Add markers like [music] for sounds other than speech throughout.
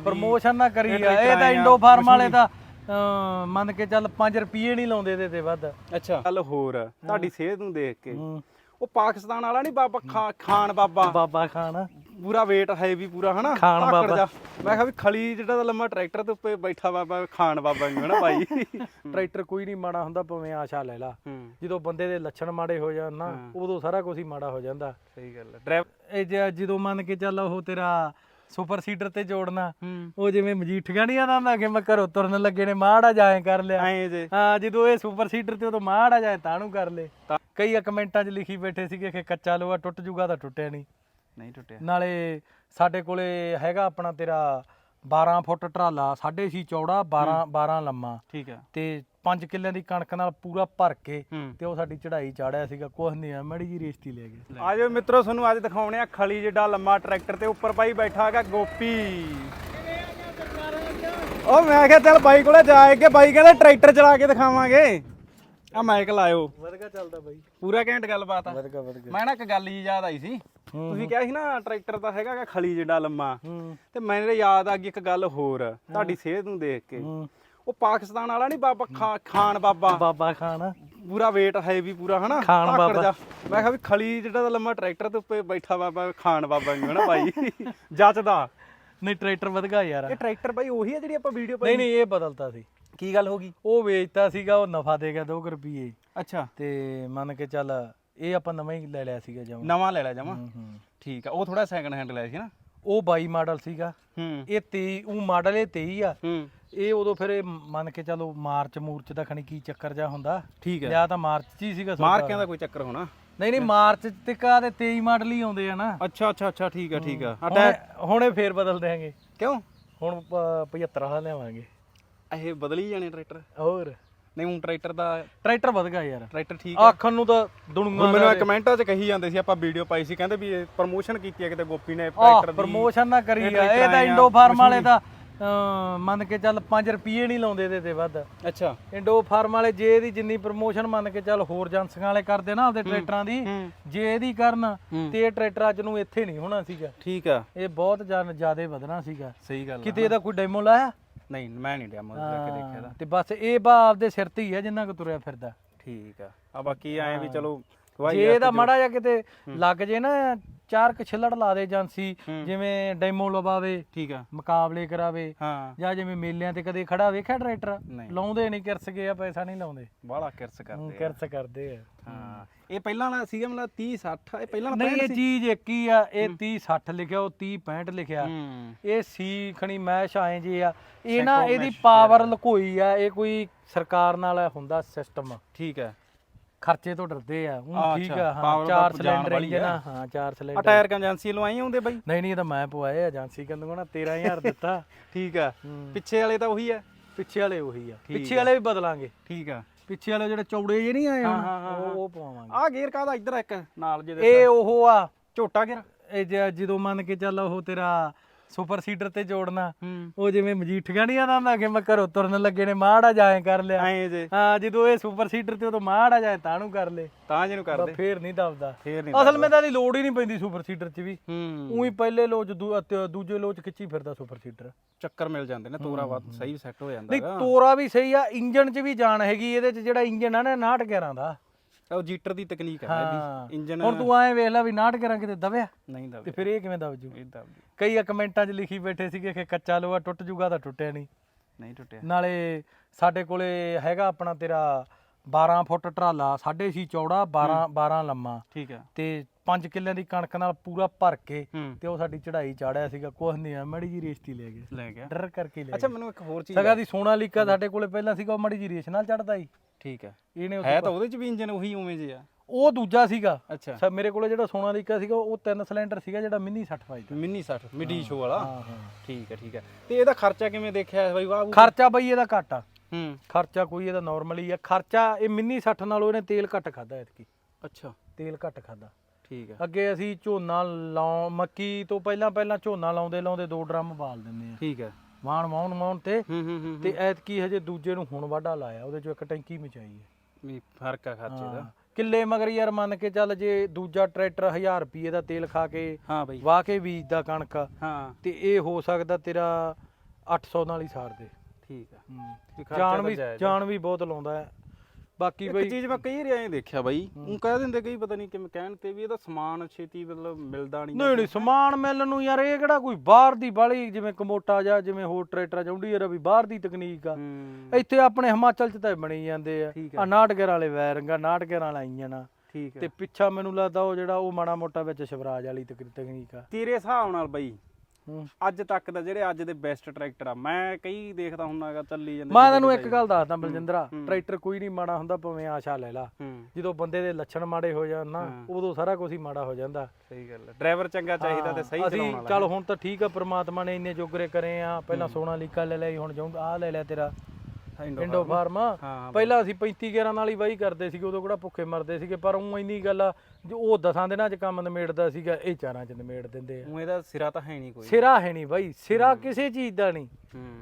Promotion ਨਾ ਕਰੀ ਆ ਇਹ ਟਰੈਕਟਰ ਤਾਂ ਇੰਡੋ ਫਾਰਮ ਵਾਲੇ। ਤਾਂ ਅਮ, ਮੰਨ ਕੇ ਚੱਲ 5 ਰੁਪਏ ਨਹੀਂ ਲਾਉਂਦੇ ਇਹਦੇ ਤੇ ਵੱਧ। ਅੱਛਾ। ਗੱਲ ਹੋਰ ਤੁਹਾਡੀ ਸਿਹਤ ਨੂੰ ਦੇਖ ਕੇ। ਉਹ ਪਾਕਿਸਤਾਨ ਵਾਲਾ ਨਹੀਂ ਬਾਬਾ ਖਾਨ ਬਾਬਾ। ਬਾਬਾ ਖਾਨ। ਪੂਰਾ weight ਹੈ ਵੀ ਪੂਰਾ ਹਨਾ? ਖਾਨ ਬਾਬਾ। ਜਾ। ਮੈਂ ਕਿਹਾ ਵੀ ਖਲੀ ਜਿਹੜਾ ਤਾਂ ਲੰਮਾ ਟਰੈਕਟਰ ਦੇ ਉੱਤੇ ਬੈਠਾ ਬਾਬਾ ਖਾਨ ਬਾਬਾ ਨੂੰ ਹਨਾ ਬਾਈ [laughs] ਟਰੈਕਟਰ ਕੋਈ ਨਹੀਂ ਮਾੜਾ ਹੁੰਦਾ ਭਾਵੇਂ ਆਸ਼ਾ ਲੈ ਲਾ। ਜਦੋਂ ਬੰਦੇ ਦੇ ਲੱਛਣ ਮਾੜੇ ਹੋ ਜਾਣ ਨਾ ਉਦੋਂ ਸਾਰਾ ਕੁਝ ਹੀ ਮਾੜਾ ਹੋ ਜਾਂਦਾ। ਸਹੀ ਗੱਲ ਹੈ। ਡਰਾਈਵ ਇਹ ਜਦੋਂ ਮੰਨ ਕੇ ਚੱਲ ਉਹ ਤੇਰਾ ਸੁਪਰ ਸੀਡਰ ਤੇ ਜੋੜਨਾ। ਹੂੰ। ਉਹ ਜਿਵੇਂ ਮਜੀਠੀਆਂ ਨਹੀਂ ਆਂਦਾ ਹੁੰਦਾ ਕਿ ਮੈਂ ਘਰੋਂ ਤੁਰਨ ਲੱਗੇ ਨੇ ਮਾੜਾ ਜਾਏ ਕਰ ਲਿਆ। ਐਂ ਜੇ। ਹਾਂ ਜਦੋਂ ਇਹ ਸੁਪਰ ਸੀਡਰ ਤੇ ਉਦੋਂ ਮਾੜਾ ਜਾਏ ਤਾਣੂ ਕਰ ਲੇ। ਕਈ ਕਮੈਂਟਾਂ 'ਚ ਲਿਖੀ ਬੈਠੇ ਸੀਗੇ ਕਿ ਕੱਚਾ ਲੋਹਾ ਟੁੱਟ ਜੂਗਾ ਤਾਂ ਟੁੱਟਿਆ ਨਹੀਂ ਨਹੀਂ ਟੁੱਟਿਆ। ਨਾਲੇ ਸਾਡੇ ਕੋਲੇ ਹੈਗਾ ਆਪਣਾ ਤੇਰਾ 12 ਫੁੱਟ ਟਰਾਲਾ 6.5 ਚੌੜਾ 12 12 ਲੰਮਾ। ਠੀਕ ਆ। ਤੇ 5 ਕਿੱਲਿਆਂ ਦੀ ਕਣਕ ਨਾਲ ਪੂਰਾ ਭਰ ਕੇ ਹੂੰ। ਤੇ ਉਹ ਸਾਡੀ ਚੜਾਈ ਚਾੜਿਆ ਸੀਗਾ ਕੁਛ ਨਹੀਂ ਆ ਮੜੀ ਜੀ ਰੇਸਤੀ ਲੈ ਗਏ ਆਜੋ ਮਿੱਤਰੋ ਤੁਹਾਨੂੰ ਅੱਜ ਦਿਖਾਉਣੇ ਆ ਖਲੀ ਜਿੱਡਾ ਲੰਮਾ ਟਰੈਕਟਰ ਤੇ ਉੱਪਰ ਬਾਈ ਬੈਠਾ ਹੈਗਾ ਗੋਪੀ। ਉਹ ਮੈਂ ਕਿਹਾ ਚੱਲ ਬਾਈ ਕੋਲੇ ਜਾ ਕੇ ਬਾਈ ਕਹਿੰਦਾ ਟਰੈਕਟਰ ਚਲਾ ਕੇ ਦਿਖਾਵਾਂਗੇ। ਆ ਮਾਈਕ ਲਾਇਓ। ਵਧਗਾ ਚੱਲਦਾ ਬਾਈ। ਪੂਰਾ ਘੈਂਟ ਗੱਲਬਾਤ ਆ। ਵਧਗਾ ਵਧਗਾ ਮੈਂ ਨਾ ਇੱਕ ਗੱਲ ਜੀ ਯਾਦ ਆਈ ਸੀ। ਤੁਸੀਂ ਕਿਹਾ ਸੀ ਨਾ ਟਰੈਕਟਰ ਤਾਂ ਹੈਗਾ ਗਾ ਖਲੀ ਜਿੱਡਾ ਲੰਮਾ। ਹੂੰ। ਤੇ ਮੈਨੂੰ ਯਾਦ ਆ ਗਈ ਇੱਕ ਗੱਲ ਹੋਰ। ਤੁਹਾਡੀ ਸਿਹਤ ਨੂੰ ਦੇਖ ਕੇ। ਹੂੰ। ਉਹ ਪਾਕਿਸਤਾਨ ਵਾਲਾ ਨਹੀਂ ਬਾਬਾ ਖਾਨ ਬਾਬਾ। ਬਾਬਾ ਖਾਨ। ਪੂਰਾ weight ਹੈ ਵੀ ਪੂਰਾ ਹਨਾ? ਖਾਨ ਬਾਬਾ। ਮੈਂ ਕਿਹਾ ਵੀ ਖਲੀ ਜਿਹੜਾ ਲੰਮਾ ਟਰੈਕਟਰ ਦੇ ਉੱਤੇ ਬੈਠਾ ਬਾਬਾ ਖਾਨ ਬਾਬਾ ਨੂੰ ਹਨਾ ਬਾਈ [laughs] ਜੱਚਦਾ। ਨਹੀਂ ਟਰੈਕਟਰ ਵਧਗਾ ਯਾਰ। ਇਹ ਟਰੈਕਟਰ ਬਾਈ ਉਹੀ ਹੈ ਜਿਹੜੀ ਆਪਾਂ ਵੀਡੀਓ ਨਹੀਂ ਨਹੀਂ ਇਹ ਬਦਲਤਾ ਸੀ। ਕੀ ਗੱਲ ਹੋ ਗਈ? ਉਹ ਵੇਚਤਾ ਸੀਗਾ ਉਹ ਨਫਾ ਦੇ ਗਿਆ 2 ਰੁਪਏ ਅੱਛਾ। ਤੇ ਮੰਨ ਕੇ ਚੱਲ ਇਹ ਆਪਾਂ ਨਵਾਂ ਹੀ ਲੈ ਲਿਆ ਸੀਗਾ ਜਮ। ਨਵਾਂ ਲੈ ਲਿਆ ਜਮਾ? ਠੀਕ ਆ ਉਹ ਥੋੜਾ ਸੈਕੰਡ ਹੈਂਡ ਲਿਆ ਸੀ ਨਾ? ਉਹ 22 ਮਾਡਲ ਸੀਗਾ। ਹੂੰ। ਇਹ 23 ਉਹ ਮਾਡਲ ਇਹ 23 ਆ। ਹੂੰ। ਇਹ ਉਦੋਂ ਫਿਰ ਇਹ ਮੰਨ ਕੇ ਚੱਲੋ ਮਾਰਚ ਮੂਰਚ ਦਾ ਖਣੀ ਕੀ ਚੱਕਰ ਜਾ ਹੁੰਦਾ। ਠੀਕ ਹੈ। ਲਿਆ ਤਾਂ ਮਾਰਚ ਚ ਹੀ ਸੀਗਾ ਸੌਦਾ। ਮਾਰਕਿਆਂ ਦਾ ਕੋਈ ਚੱਕਰ ਹੋਣਾ? ਨਹੀਂ ਨਹੀਂ ਮਾਰਚ ਤੇ ਕਾ ਤੇ 23 ਮਾਡਲ ਹੀ ਆਉਂਦੇ ਆ ਨਾ। ਅੱਛਾ ਅੱਛਾ ਅੱਛਾ ਠੀਕ ਆ ਠੀਕ ਆ ਹੁਣੇ ਹੁਣੇ ਫੇਰ ਬਦਲ ਦੇਾਂਗੇ ਕਿਉਂ? ਹੁਣ ਪ- 75 ਵਾਲਾ ਲਿਆਵਾਂਗੇ। ਇਹ ਬਦਲੀ ਜਾਣੇ ਟਰੈਕਟਰ? ਹੋਰ। ਨਹੀਂ ਹੁਣ ਟਰੈਕਟਰ ਦਾ ਟਰੈਕਟਰ ਵਧ ਗਿਆ ਯਾਰ। ਟਰੈਕਟਰ ਠੀਕ ਆ ਆਖਣ ਨੂੰ ਤਾਂ ਹੁਣ ਮੈਨੂੰ ਕਮੈਂਟਾਂ 'ਚ ਕਹੀ ਜਾਂਦੇ ਸੀ ਆਪਾਂ ਵੀਡੀਓ ਪਾਈ ਸੀ ਕਹਿੰਦੇ ਵੀ ਪ੍ਰੋਮੋਸ਼ਨ ਕੀਤੀ ਹੈ ਕਿਤੇ ਗੋਪੀ ਨੇ ਟਰੈਕਟਰ ਦੀ। ਪ੍ਰਮੋਸ਼ਨ ਨਾ ਕਰੀ ਇਹ ਆ ਇਹ ਤਾਂ ਆ, ਇੰਡੋ ਫਾਰਮ ਵਾਲੇ ਤਾਂ ਮੰਨ ਕੇ ਚੱਲ 5 ਰੁਪਏ ਨਹੀਂ ਲਾਉਂਦੇ ਇਹਦੇ ਤੇ ਵੱਧ। ਅੱਛਾ। ਇੰਡੋ ਫਾਰਮ ਵਾਲੇ ਜੇ ਇਹਦੀ ਜਿੰਨੀ ਪ੍ਰਮੋਸ਼ਨ ਮੰਨ ਕੇ ਚੱਲ ਹੋਰ ਏਜੰਸੀਆਂ ਵਾਲੇ ਕਰਦੇ ਨਾ ਆਪਦੇ ਟਰੈਕਟਰਾਂ ਦੀ ਹੂੰ। ਜੇ ਇਹਦੀ ਕਰਨ ਹੂੰ। ਤੇ ਇਹ ਟਰੈਕਟਰ ਅੱਜ ਨੂੰ ਇੱਥੇ ਨਹੀਂ ਹੋਣਾ ਸੀਗਾ। ਠੀਕ ਆ। ਇਹ ਬਹੁਤ ਜ਼ਿਆਦਾ ਵਧਣਾ ਸੀਗਾ। ਸਹੀ ਗੱਲ। ਕਿਤੇ ਇਹਦਾ ਕੋਈ ਡੈਮੋ ਲਾਇਆ? ਨਹੀਂ ਮੈਂ ਨਹੀਂ ਡੈਮੋ ਲੈ ਕੇ ਦੇਖਿਆ ਦਾ ਤੇ ਬਸ ਇਹ ਬਾ ਆਪਦੇ ਸਿਰ ਤੇ ਹੀ ਆ ਜਿੰਨਾ ਕੁ ਤੁਰਿਆ ਫਿਰਦਾ। ਠੀਕ ਆ। ਆ ਬਾਕੀ ਐ ਵੀ ਚਲੋ ਜੇ ਇਹਦਾ ਮੜਾ ਜਾ ਕਿਤੇ ਲੱਗ ਜੇ ਨਾ ਚਾਰ ਕੁ ਛਿੱਲੜ ਲਾ ਦੇ ਏਜੰਸੀ ਹੂੰ। ਜਿਵੇਂ ਡੈਮੋ ਲਵਾਵੇ ਠੀਕ ਆ। ਮੁਕਾਬਲੇ ਕਰਾਵੇ ਹਾਂ। ਜਾਂ ਜਿਵੇਂ ਮੇਲਿਆਂ ਤੇ ਕਦੇ ਖੜਾ ਵੇਖਿਆ ਟਰੈਕਟਰ? ਨਹੀਂ। ਲਾਉਂਦੇ ਨਹੀਂ ਕਿਰਸ ਗਏ ਆ ਪੈਸਾ ਨਹੀਂ ਲਾਉਂਦੇ। ਬਾਹਲਾ ਕਿਰਸ ਕਰਦੇ ਆ। ਕਿਰਸ ਕਰਦੇ ਆ। ਹਾਂ। ਇਹ ਪਹਿਲਾਂ ਵਾਲਾ ਸੀਗਾ ਮਤਲਬ 30 60 ਇਹ ਪਹਿਲਾਂ ਵਾਲਾ ਨਹੀਂ ਇਹ ਚੀਜ਼ ਇੱਕ ਹੀ ਆ ਇਹ 30 60 ਲਿਖਿਆ ਉਹ 30 65 ਲਿਖਿਆ। ਹੂੰ। ਇਹ ਸੀ ਖਣੀ ਮੈਸ਼ ਆਏ ਜੇ ਆ। ਇਹ ਨਾ ਇਹਦੀ ਪਾਵਰ ਲੁਕੋਈ ਆ ਇਹ ਕੋਈ ਸਰਕਾਰ ਨਾਲ ਹੁੰਦਾ ਸਿਸਟਮ ਠੀਕ ਹੈ ਖਰਚੇ ਤੋਂ ਡਰਦੇ ਆ ਉਹ ਆ, ਠੀਕ ਆ ਹਾਂ ਚਾਰ ਸਿਲੰਡਰ ਇੰਜਨ ਆ ਆ। ਹਾਂ ਚਾਰ ਆ ਸਿਲੰਡਰ ਟਾਇਰ ਕੰਜੈਂਸੀ ਲਵਾਈ ਹੁੰਦੇ ਬਾਈ? ਨਹੀਂ ਨਹੀਂ ਇਹ ਤਾਂ ਮੈਂ ਪਵਾਏ ਏਜੰਸੀ ਕਹਿੰਦਾ ਨਾ 13000 ਦਿੱਤਾ। ਠੀਕ ਆ। ਪਿੱਛੇ ਵਾਲੇ ਤਾਂ ਉਹੀ ਆ। ਪਿੱਛੇ ਵਾਲੇ ਉਹੀ ਆ ਪਿੱਛੇ ਵਾਲੇ ਵੀ ਬਦਲਾਂਗੇ। ਠੀਕ ਆ। ਪਿੱਛੇ ਵਾਲੇ ਜਿਹੜੇ ਚੌੜੇ ਜਿਹੇ ਨਹੀਂ ਆਏ ਹੁਣ ਉਹ ਉਹ ਪਵਾਵਾਂਗੇ। ਆ ਗੇਅਰ ਕਾਦਾ ਇੱਧਰ ਇੱਕ ਨਾਲ ਜਿਹਦੇ ਇਹ ਉਹ ਆ। ਝੋਟਾ ਗੇਅਰ? ਇਹ ਜ- ਜਦੋਂ ਮੰਨ ਕੇ ਚੱਲ ਉਹ ਤੇਰਾ ਸੁਪਰ ਸੀਡਰ ਤੇ ਜੋੜਨਾ। ਹੂੰ। ਉਹ ਜਿਵੇਂ ਮਜੀਠੀਆਂ ਨਹੀਂ ਆਂਦਾ ਹੁੰਦਾ ਕਿ ਮੈਂ ਘਰੋਂ ਤੁਰਨ ਲੱਗੇ ਨੇ ਮਾੜਾ ਜਾਏ ਕਰ ਲਿਆ। ਐਂ ਜੇ। ਹਾਂ ਜਦੋਂ ਇਹ ਸੁਪਰ ਸੀਡਰ ਤੇ ਉਦੋਂ ਮਾੜਾ ਜਾਏ ਤਾਣੂ ਕਰ ਲੇ। ਤਾਂ ਜਿਹਨੂੰ ਕਰਦੇ। ਫੇਰ ਨਹੀਂ ਦਬਦਾ। ਫੇਰ ਨਹੀਂ ਅਸਲ ਵਿੱਚ ਤਾਂ ਦੀ ਲੋੜ ਹੀ ਨਹੀਂ ਪੈਂਦੀ ਸੁਪਰ ਸੀਡਰ 'ਚ ਵੀ। ਹੂੰ। ਉਹੀ ਪਹਿਲੇ ਲੋਚ ਦੂ- ਅਤੇ ਦੂਜੇ ਲੋਚ ਖਿੱਚੀ ਫਿਰਦਾ ਸੁਪਰ ਸੀਡਰ। ਚੱਕਰ ਮਿਲ ਜਾਂਦੇ ਨੇ ਤੋਰਾ ਵੱਧ ਸਹੀ ਸੈੱਟ ਹੋ ਜਾਂਦਾ ਨਹੀਂ ਹੈਗਾ। ਤੋਰਾ ਵੀ ਸਹੀ ਆ ਇੰਜਨ 'ਚ ਵੀ ਜਾਨ ਹੈਗੀ ਇਹਦੇ 'ਚ ਜਿਹੜਾ ਇੰਜਨ ਆ ਨਾ 69 11 ਦਾ। ਉਹ ਜੀਟਰ ਦੀ ਤਕਨੀਕ ਹੈ ਹਾਂ। ਇਹਦੀ ਇੰਜਨ ਹੁਣ ਤੂੰ ਐਂ ਵੇਖ ਲੈ ਵੀ 69 11 ਕਿਤੇ ਦਬਿਆ। ਨਹੀਂ ਤੇ ਦਬਦਾ ਫਿਰ ਇਹ ਕਿਵੇਂ ਦਬ ਜੂ? ਇਹ ਕਈ ਕਮੈਂਟਾਂ 'ਚ ਲਿਖੀ ਬੈਠੇ ਸੀਗੇ ਕਿ ਕੱਚਾ ਲੋਹਾ ਟੁੱਟ ਜੂਗਾ ਤਾਂ ਟੁੱਟਿਆ ਨਹੀਂ। ਨਹੀਂ ਟੁੱਟਿਆ। ਨਾਲੇ ਸਾਡੇ ਕੋਲੇ ਹੈਗਾ ਆਪਣਾ ਤੇਰਾ 12 ਫੁੱਟ ਟਰਾਲਾ 6.5 ਚੌੜਾ 12 12 ਲੰਮਾ। ਠੀਕ ਆ। ਤੇ 5 ਕਿੱਲਿਆਂ ਦੀ ਕਣਕ ਨਾਲ ਪੂਰਾ ਭਰ ਕੇ ਹੂੰ। ਤੇ ਉਹ ਸਾਡੀ ਚੜਾਈ ਚਾੜਿਆ ਸੀਗਾ ਕੁਛ ਨਹੀਂ ਆ ਮੜੀ ਜੀ ਰੇਸਤੀ ਲੈ ਗਏ। ਲੈ ਗਿਆ। ਡਰ ਕਰਕੇ ਲੈ ਅੱਛਾ ਮੈਨੂੰ ਇੱਕ ਹੋਰ ਚੀਜ਼ ਸਗਾ ਦੀ ਸੋਨਾ ਲੀਕਾ ਸਾਡੇ ਕੋਲੇ ਪਹਿਲਾਂ ਸੀਗਾ ਉਹ ਮੜੀ ਜੀ ਰੇਸ ਨਾਲ ਚੜਦਾ ਸੀ ਠੀਕ ਹੈ। ਇਹਨੇ ਉਸ- ਹੈ ਤਾਂ ਉਹਦੇ ਚ ਵੀ ਇੰਜਨ ਉਹੀ ਉਵੇਂ ਜਿਹਾ ਉਹ ਦੂਜਾ ਸੀਗਾ। ਅੱਛਾ। ਮੇਰੇ ਕੋਲੇ ਜਿਹੜਾ ਸੋਨਾ ਲੀਕਾ ਸੀਗਾ ਉਹ ਤਿੰਨ ਸਿਲੰਡਰ ਸੀਗਾ ਜਿਹੜਾ ਮਿੰਨੀ 65 ਦਾ। ਮਿੰਨੀ 60 ਮਿਡੀ ਸ਼ੋ ਵਾਲਾ? ਹਾਂ ਹਾਂ। ਠੀਕ ਹੈ ਠੀਕ ਹੈ। ਤੇ ਇਹਦਾ ਖਰਚਾ ਕਿਵੇਂ ਦੇਖਿਆ ਬਾਈ? ਵਾਹ ਵੂਹ? ਖਰਚਾ ਬਈ ਇਹਦਾ ਘੱਟ ਆ। ਹੂੰ। ਖਰਚਾ ਕੋਈ ਇਹਦਾ ਨਾਰਮਲ ਹੀ ਆ। ਖਰਚਾ ਇਹ ਮਿੰਨੀ 60 ਨਾਲੋਂ ਇਹਨੇ ਤੇਲ ਘੱਟ ਖਾਦਾ ਐਤਕੀ। ਅੱਛਾ। ਤੇਲ ਘੱਟ ਖਾਦਾ ਠੀਕ ਹੈ। ਅੱਗੇ ਅਸੀਂ ਝੋਨਾ ਲਾਉ ਮੱਕੀ ਤੋਂ ਪਹਿਲਾਂ ਪਹਿਲਾਂ ਝੋਨਾ ਲਾਉਂਦੇ ਲਾਉਂਦੇ ਦੋ ਡਰਮ ਬਾਲ ਦਿੰਦੇ ਆ। ਠੀਕ ਹੈ। ਵਾਣ ਵਾਉਣ ਵਾਉਣ ਤੇ ਹੂੰ ਹੂੰ ਹੂੰ ਤੇ ਐਤਕੀ ਹਜੇ ਦੂਜੇ ਨੂੰ ਹੁਣ ਵਾਢਾ ਲਾਇਆ ਉਹਦੇ ਚੋਂ ਇੱਕ ਟੈਂਕੀ ਮਚਾਈ ਹੈ। ਵੀ ਫ਼ਰਕ ਆ ਖਰਚੇ ਦਾ। ਹਾਂ, ਕਿੱਲੇ ਮਗਰ ਯਾਰ ਮੰਨ ਕੇ ਚੱਲ ਜੇ ਦੂਜਾ ਟਰੈਕਟਰ 1000 ਰੁਪਏ ਦਾ ਤੇਲ ਖਾ ਕੇ ਹਾਂ ਬਈ। ਵਾਹ ਕੇ ਬੀਜਦਾ ਕਣਕ ਹਾਂ। ਤੇ ਇਹ ਹੋ ਸਕਦਾ ਤੇਰਾ 800 ਨਾਲ ਹੀ ਸਾਰ ਦੇ। ਠੀਕ ਆ। ਵੀ ਖਰਚਾ ਜਾਨ ਤਾਂ ਵੀ ਜਾਇਜ਼ ਆ। ਵੀ ਬਹੁਤ ਲਾਉਂਦਾ ਹੈ। ਬਾਕੀ ਇੱਕ ਬਈ ਚੀਜ਼ ਮੈਂ ਕਈ ਐਂ ਦੇਖਿਆ ਬਾਈ ਉਹ ਕਹਿ ਦਿੰਦੇ ਕਈ ਪਤਾ ਨਹੀਂ ਕਿਵੇਂ ਕਹਿਣ ਤੇ ਵੀ ਇਹਦਾ ਸਮਾਨ ਛੇਤੀ ਮਤਲਬ ਮਿਲਦਾ ਨਹੀਂ ਨਹੀਂ ਨਹੀਂ ਸਮਾਨ ਮਿਲਣ ਨੂੰ ਯਾਰ ਇਹ ਕਿਹੜਾ ਕੋਈ ਬਾਹਰ ਦੀ ਬਾਲੀ ਜਿਵੇਂ ਕਮੋਟਾ ਜਾਂ ਜਿਵੇਂ ਹੋਰ ਟਰੈਕਟਰ ਜੌਂਡੀ ਯਾਰ ਵੀ ਬਾਹਰ ਦੀ ਤਕਨੀਕ ਆ। ਹੂੰ। ਇੱਥੇ ਆਪਣੇ ਹਿਮਾਚਲ ਚ ਤਾਂ ਬਣੀ ਜਾਂਦੇ ਆ। ਠੀਕ ਆ 69 ਵਾਲੇ ਵੈਰਿੰਗਾ 69 ਵਾਲਾ ਇੰਜਨ ਆ। ਠੀਕ ਤੇ ਹੈ ਪਿੱਛਾ ਮੈਨੂੰ ਲੱਗਦਾ ਉਹ ਜਿਹੜਾ ਉਹ ਮਾੜਾ ਮੋਟਾ ਵਿੱਚ ਸ਼ਵਰਾਜ ਵਾਲੀ ਤਕ- ਤਕਨੀਕ ਆ। ਤੇਰੇ ਹਿਸਾਬ ਨਾਲ ਬਾਈ। ਅੱਜ ਤੱਕ ਦਾ ਜਿਹੜੇ ਅੱਜ ਦੇ ਬੈਸਟ ਟਰੈਕਟਰ ਆ ਮੈਂ ਕਈ ਦੇਖਦਾ ਹੁੰਨਾਗਾ ਚੱਲੀ ਜਾਂਦੇ ਮੈਂ ਕਿਤੇ ਤੈਨੂੰ ਇੱਕ। ਗੱਲ ਦੱਸਦਾ ਬਲਜਿੰਦਰਾ। ਟਰੈਕਟਰ ਕੋਈ ਨਹੀਂ ਮਾੜਾ ਹੁੰਦਾ ਭਾਵੇਂ ਆਸ਼ਾ ਲੈ ਲਾ। ਜਦੋਂ ਬੰਦੇ ਦੇ ਲੱਛਣ ਮਾੜੇ ਹੋ ਜਾਣ ਨਾ। ਉਦੋਂ ਸਾਰਾ ਕੁਝ ਹੀ ਮਾੜਾ ਹੋ ਜਾਂਦਾ। ਸਹੀ ਗੱਲ ਹੈ। ਡਰਾਈਵਰ ਚੰਗਾ ਚਾਹੀਦਾ ਤੇ ਸਹੀ ਚਲਾਉਣ ਵਾਲਾ। ਚੱਲ ਹੁਣ ਤਾਂ ਠੀਕ ਆ ਪ੍ਰਮਾਤਮਾ ਨੇ ਇੰਨੇ ਜੋਗਰੇ ਕਰੇ ਆ ਪਹਿਲਾਂ ਸੋਨਾ ਲੀਕਾ ਲੈ ਲਿਆ ਹੁਣ ਜੌਂ ਆ ਲੈ ਲਿਆ ਤੇਰਾ। ਇੰਡੋ ਫਾਰਮ ਹਾਂ ਪਹਿਲਾਂ ਅਸੀਂ 35 11 ਨਾਲ ਹੀ ਵਾਹੀ ਕਰਦੇ ਸੀਗੇ ਉਦੋਂ ਕਿਹੜਾ ਭੁੱਖੇ ਮਰਦੇ ਸੀਗੇ ਪਰ ਉਹ ਇੰਨੀ ਗੱਲ ਆ ਜੋ ਉਹ ਦਸਾਂ ਦਿਨਾਂ 'ਚ ਕੰਮ ਨਿਮੇੜਦਾ ਸੀਗਾ ਇਹ ਚਾਰਾਂ 'ਚ ਨਿਮੇੜ ਦਿੰਦੇ ਆ। ਉਹ ਇਹਦਾ ਸਿਰਾ ਤਾਂ ਹੈ ਨਹੀਂ ਕੋਈ। ਸਿਰਾ ਹੈ ਨਹੀਂ ਬਾਈ ਸਿਰਾ ਕਿਸੇ ਚੀਜ਼ ਦਾ ਨਹੀਂ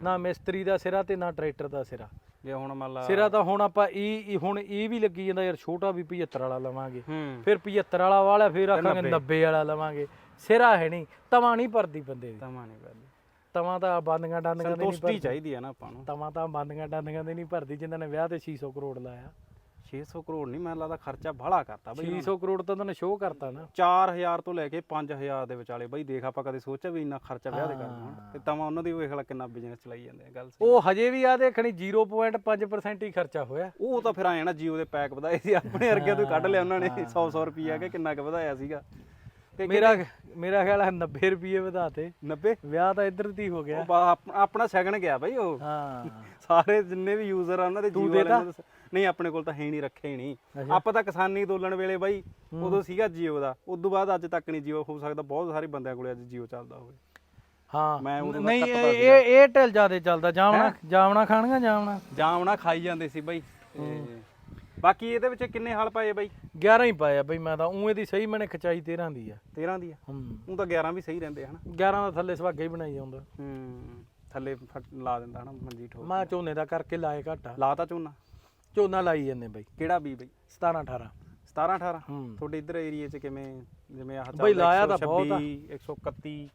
ਨਾ ਮਿਸਤਰੀ ਦਾ ਸਿਰਾ ਤੇ ਨਾ ਟਰੈਕਟਰ ਦਾ ਸਿਰਾ। ਜੇ ਹੁਣ ਮੰਨ ਲਾ ਸਿਰਾ ਤਾਂ ਹੁਣ ਆਪਾਂ ਇਹ ਹੁਣ ਇਹ ਵੀ ਲੱਗੀ ਜਾਂਦਾ ਯਾਰ ਛੋਟਾ ਵੀ 75 ਵਾਲਾ ਲਵਾਂਗੇ। ਫਿਰ 75 ਵਾਲਾ ਵਾਲਾ ਫਿਰ ਆਖਾਂਗੇ 90 ਵਾਲਾ ਲਵਾਂਗੇ। ਸਿਰਾ ਹੈ ਨਹੀਂ ਤਵਾ ਨਹੀਂ ਭਰਦੀ ਬੰਦੇ ਦੀ। ਤਮਾ ਨਹੀਂ ਗੱਲ ਤਵਾ ਤਾਂ ਬੰਦੀਆਂ ਡਾਂਦੀਆਂ ਦੇ ਨਹੀਂ ਸੰਤੁਸ਼ਟੀ ਚਾਹੀਦੀ ਆ ਨਾ ਆਪਾਂ ਨੂੰ। ਤਵਾ ਤਾਂ ਬੰਦੀਆਂ ਡਾਂਦੀਆਂ ਦੇ ਨਹੀਂ ਭਰਦੀ ਜਿਨ੍ਹਾਂ ਨੇ ਵਿਆਹ ਤੇ 600 ਕਰੋੜ ਲਾਇਆ। 600 ਕਰੋੜ ਨਹੀਂ ਮੈਨੂੰ ਲੱਗਦਾ ਖਰਚਾ ਬਾਹਲਾ ਕਰਤਾ ਬਈ 600 ਕਰੋੜ ਤਾਂ ਉਹਨਾਂ ਨੇ ਸ਼ੋਅ ਕਰਤਾ ਨਾ। 4000 ਤੋਂ ਲੈ ਕੇ 5000 ਦੇ ਵਿਚਾਲੇ ਬਈ ਦੇਖ ਆਪਾਂ ਕਦੇ ਸੋਚਿਆ ਵੀ ਇੰਨਾ ਖਰਚਾ ਵਿਆਹ ਦੇ ਕਰਨਾ ਹੁਣ ਤੇ ਤਮਾ ਉਹਨਾਂ ਦੀ ਵੇਖ ਲੈ ਕਿੰਨਾ ਬਿਜ਼ਨਸ ਚਲਾਈ ਜਾਂਦੇ ਆ ਗੱਲ ਸਹੀ। ਉਹ ਹਜੇ ਵੀ ਆ ਦੇਖਣੀ 0.5% ਹੀ ਖਰਚਾ ਹੋਇਆ। ਉਹ ਤਾਂ ਫਿਰ ਆਏ ਨਾ ਜੀਓ ਦੇ ਪੈਕ ਵਧਾਏ ਸੀ ਆਪਣੇ ਵਰਗੇ ਤੋਂ ਹੀ ਕੱਢ ਲਿਆ ਉਹਨਾਂ ਨੇ 100 100 ਰੁਪਈਆ ਕਿ ਕਿੰਨਾ ਕੁ ਵਧਾਇਆ ਸੀਗਾ। ਤੇ ਮੇਰਾ ਮੇਰਾ ਖਿਆਲ ਹੈ 90 ਰੁਪਏ ਵਧਾਤੇ 90 ਵਿਆਹ ਤਾਂ ਇੱਧਰ ਦੀ ਹੋ ਗਿਆ। ਆਪਣਾ ਸ਼ਗਨ ਗਿਆ ਬਈ ਉਹ। ਹਾਂ। ਸਾਰੇ ਜਿੰਨੇ ਵੀ ਯੂਜ਼ਰ ਆ ਉਹਨਾਂ ਦੇ ਜੀਓ? ਵਾਲਿਆਂ ਦੇ ਨਹੀਂ ਆਪਣੇ ਕੋਲ ਤਾਂ ਹੈ ਹੀ ਨਹੀਂ ਰੱਖੇ ਨਹੀਂ। ਆਪਾਂ ਤਾਂ ਕਿਸਾਨੀ ਅੰਦੋਲਨ ਵੇਲੇ ਬਾਈ ਉਦੋਂ ਸੀਗਾ ਜੀਓ ਦਾ। ਉਸ ਤੋਂ ਬਾਅਦ ਅੱਜ ਤੱਕ ਨਹੀਂ ਜੀਓ ਹੋ ਸਕਦਾ। ਬਹੁਤ ਸਾਰੇ ਬੰਦਿਆਂ ਕੋਲੇ ਅੱਜ ਜੀਓ ਚੱਲਦਾ ਹੋਵੇ। ਹਾਂ। ਮੈਂ ਉਦੋਂ ਨਹੀਂ ਇਹ ਇਹ ਢਿਲ ਜਿਆਦੇ ਚੱਲਦਾ। ਜਾਵਣਾ ਜਾਵਣਾ ਖਾਣੀਆਂ ਜਾਵਣਾ ਜਾਮਣਾ? ਖਾਈ ਜਾਂਦੇ ਸੀ ਬਾਈ। ਬਾਕੀ ਇਹਦੇ ਵਿੱਚ ਕਿੰਨੇ ਹਲ ਪਾਏ ਬਾਈ? 11 ਹੀ ਪਾਇਆ ਬਈ ਮੈਂ ਤਾਂ ਇਹਦੀ ਸਹੀ ਮੈਨੇ ਖਚਾਈ 13 ਦੀ ਆ। 13 ਦੀ ਆ? ਹੂੰ। ਉਹ ਤਾਂ 11 ਵੀ ਸਹੀ ਰਹਿੰਦੇ ਹਨ? 11 ਦਾ ਥੱਲੇ ਸੁਹਾਗਾ ਹੀ ਬਣਾਈ ਜਾਂਦਾ। ਹੂੰ ਥੱਲੇ ਲਾ ਦਿੰਦਾ ਹਨਾ ਮੰਜੀ ਠੋਕ ਮੈਂ ਝੋਨੇ ਦਾ ਕਰਕੇ ਲਾਏ ਘਾਟਾ ਲਾਤਾ ਝੋਨਾ? ਝੋਨਾ ਲਾਈ ਜਾਂਦੇ ਬਈ। ਕਿਹੜਾ ਬੀ ਬਾਈ? 17 18 17 18 ਹੂੰ। ਤੁਹਾਡੇ ਇੱਧਰ ਏਰੀਏ 'ਚ ਕਿਵੇਂ ਜਿਵੇਂ ਆਹ ਬਈ ਲਾਇਆ ਤਾਂ ਬਹੁਤ ਆ। 131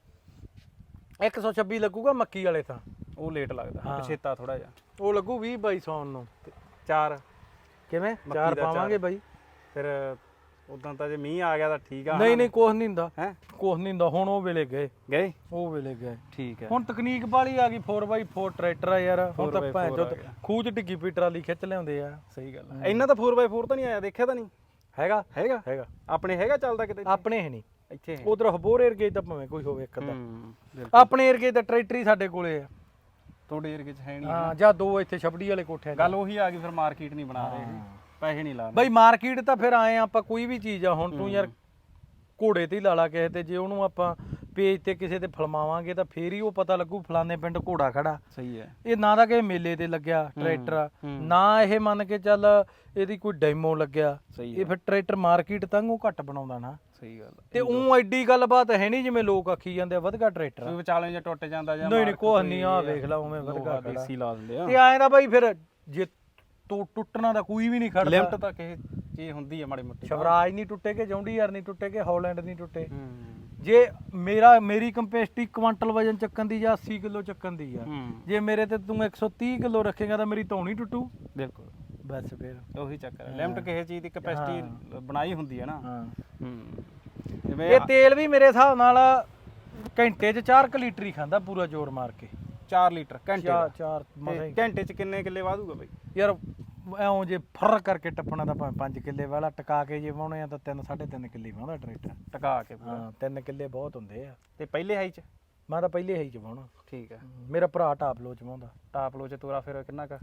126 ਲੱਗੂਗਾ ਮੱਕੀ ਵਾਲੇ ਤਾਂ। ਉਹ ਲੇਟ ਲੱਗਦਾ। ਪਛੇਤਾ ਥੋੜਾ ਜਿਹਾ। ਉਹ ਲੱਗੂ 20 ਬਾਈ ਸੌਣ ਨੂੰ। ਚਾਰ। ਕਿਵੇਂ? ਮੱਕੀ ਚਾਰ ਦਾ ਪਾਵਾਂਗੇ ਬਾਈ। ਫਿਰ ਉਦਾਂ ਤਾਂ ਜੇ ਮੀਂਹ ਆ ਗਿਆ ਤਾਂ ਠੀਕ ਆ ਨਹੀਂ ਨਹੀਂ ਕੁਛ ਨਹੀਂ ਹੁੰਦਾ। ਹੈ? ਕੁਛ ਨਹੀਂ ਹੁੰਦਾ। ਹੁਣ ਉਹ ਵੇਲੇ ਗਏ। ਗਏ? ਉਹ ਵੇਲੇ ਗਏ। ਠੀਕ ਹੈ। ਹੁਣ ਤਕਨੀਕ ਵਾਲੀ ਆ ਗਈ। 4x4 ਟਰੈਕਟਰ ਆ ਯਾਰ। ਹੁਣ ਤਾਂ 4x4 ਭੈਣ ਆ ਚੋਦ ਗਿਆ। ਖੂਹ ਚ ਡਿੱਗੀ ਪਈ ਟਰਾਲੀ ਖਿੱਚ ਲਿਆਉਂਦੇ ਆ। ਸਹੀ ਗੱਲ ਹੈ। ਇੰਨਾ ਤਾਂ 4x4 ਤਾਂ ਨਹੀਂ ਆਇਆ ਦੇਖਿਆ ਤਾਂ ਨਹੀਂ? ਹੈਗਾ? ਹੈਗਾ। ਹੈਗਾ। ਆਪਣੇ ਹੈਗਾ ਚੱਲਦਾ ਕਿਤੇ? ਆਪਣੇ ਹੈ ਨਹੀਂ। ਇੱਥੇ ਉਧਰ ਹਬੋਰ ਏਰੀਏ ਤਾਂ ਭਾਵੇਂ ਕੋਈ ਹੋਵੇ ਇੱਕ ਅੱਧਾ। ਆਪਣੇ ਏਰੀਏ ਦਾ ਟਰੈਕਟਰ ਹੀ ਸਾਡੇ ਕੋਲੇ ਆ। ਤੁਹਾਡੇ ਏਰੀਏ 'ਚ ਹੈ ਨਹੀਂ ਹਾਂ ਜਾਂ ਦੋ ਇੱਥੇ ਛਬੜੀ ਵਾਲੇ ਕੋਠਿਆਂ 'ਚ ਗੱਲ ਉਹੀ ਆ ਗਈ ਫਿਰ ਮਾਰਕੀਟ ਨਹੀਂ ਬਣਾ ਰਹੇ। ਪੈਸੇ ਨਹੀਂ ਲਾ ਰਹੇ ਬਈ ਮਾਰਕੀਟ ਤਾਂ ਫਿਰ ਆਏ ਆਪਾਂ ਕੋਈ ਵੀ ਚੀਜ਼ ਆ ਹੁਣ ਤੂੰ ਯਾਰ ਘੋੜੇ ਤੇ ਹੀ ਲਾ ਲਾ ਕਿਸੇ ਤੇ ਜੇ ਉਹਨੂੰ ਆਪਾਂ ਪੇਜ ਤੇ ਕਿਸੇ ਤੇ ਫਲਮਾਵਾਂਗੇ ਤਾਂ ਫੇਰ ਹੀ ਉਹ ਪਤਾ ਲੱਗੂ ਫਲਾਣੇ ਪਿੰਡ ਘੋੜਾ ਖੜਾ। ਸਹੀ ਹੈ। ਇਹ ਨਾ ਤਾਂ ਕਿਸੇ ਮੇਲੇ ਤੇ ਲੱਗਿਆ ਟਰੈਕਟਰ। ਨਾ ਇਹ ਮੰਨ ਕੇ ਚੱਲ ਇਹਦੀ ਕੋਈ ਡੈਮੋ ਲੱਗਿਆ। ਇਹ ਫਿਰ ਟਰੈਕਟਰ ਮਾਰਕੀਟ ਤੰਗ ਉਹ ਘੱਟ ਬਣਾਉਂਦਾ ਨਾ। ਸਹੀ ਗੱਲ। ਤੇ ਉਹ ਐਡੀ ਗੱਲਬਾਤ ਹੈ ਨਹੀਂ ਜਿਵੇਂ ਲੋਕ ਆਖੀ ਜਾਂਦੇ ਆ ਵਧਗਾ ਟਰੈਕਟਰ ਵਿਚਾਲੇ ਜੇ ਟੁੱਟ ਜਾਂਦਾ ਜਾਂ ਨਹੀਂ ਨਹੀਂ ਕੋਹ ਨਹੀਂ ਆ ਵੇਖ ਲਾ ਉਵੇਂ ਵਧਗਾ ਦੇਸੀ ਲਾ ਦਿੰਦੇ ਆ। ਤੇ ਐਂ ਦਾ ਬਾਈ ਫਿਰ ਜੇ ਤੂੰ ਟੁੱਟਣਾ ਦਾ ਕੋਈ ਵੀ ਨਹੀਂ ਖੜਦਾ। ਲਿਮਟ ਤਾਂ ਕਿਸੇ ਚੀਜ਼ ਹੁੰਦੀ ਹੈ ਮਾੜੀ ਮੋਟੀ। ਸ਼ਵਰਾਜ ਨਹੀਂ ਟੁੱਟੇ ਕਿ ਜੌਂਡੀ ਯਾਰ ਨਹੀਂ ਟੁੱਟੇ ਕਿ ਹਾਲੈਂਡ ਨਹੀਂ ਟੁੱਟੇ? ਹੂੰ। ਜੇ ਮੇਰਾ ਮੇਰੀ ਕੰਪੈਸਿਟੀ ਕੁਆਂਟਲ ਵਜਨ ਚੱਕਣ ਦੀ ਜਾਂ 80 ਕਿਲੋ ਚੱਕਣ ਦੀ ਆ ਹੂੰ। ਜੇ ਮੇਰੇ ਤੇ ਤੂੰ 130 ਕਿਲੋ ਰੱਖੇਗਾ ਤਾਂ ਮੇਰੀ ਧੌਣੀ ਟੁੱਟੂ। ਬਿਲਕੁਲ। ਬਸ ਫਿਰ। ਉਹੀ ਚੱਕਰ ਹੈ ਲਿਮਟ ਕਿਸੇ ਚੀਜ਼ ਦੀ ਕੈਪੈਸਿਟੀ ਬਣਾਈ ਹੁੰਦੀ ਹੈ ਨਾ। ਹਾਂ। ਹੂੰ। ਜਿਵੇਂ ਇਹ ਤੇਲ ਵੀ ਮੇਰੇ ਹਿਸਾਬ ਨਾਲ ਘੰਟੇ 'ਚ 4 ਲੀਟਰ ਹੀ ਖਾਂਦਾ ਪੂਰਾ ਜ਼ੋਰ ਮਾਰ ਕੇ। 4 ਲੀਟਰ ਘੰਟੇ ਚਾਰ ਦਾ। ਚਾਰ ਮਸਾਂ ਤੇ ਹੀ। ਘੰਟੇ ਚ ਕਿੰਨੇ ਕਿੱਲੇ ਵਾਧੂਗਾ ਬਈ? ਯਾਰ ਐਉਂ ਜੇ ਫਰ ਕਰਕੇ ਟੱਪਣਾ ਤਾਂ ਭਾਵੇਂ 5 ਕਿੱਲੇ ਵਾਲਾ ਟਕਾ ਕੇ ਜੇ ਵਾਉਣੇ ਆ ਤਾਂ 3 3.5 ਕਿੱਲੇ ਵਾਉਂਦਾ ਟਰੈਕਟਰ। ਟਕਾ ਕੇ ਪੂਰਾ। ਹਾਂ 3 ਕਿੱਲੇ ਬਹੁਤ ਹੁੰਦੇ ਆ। ਤੇ ਪਹਿਲੇ ਹਾਈ ਚ? ਮੈਂ ਤਾਂ ਪਹਿਲੇ ਹੀ ਚ ਵਾਉਣਾ ਠੀਕ ਹੈ ਮੇਰਾ ਭਰਾ ਟਾਪ ਲੋ ਚ ਵਾਉਂਦਾ ਟਾਪ ਲੋ ਚ ਤੋਰਾ ਫਿਰ ਕਿੰਨਾ ਕ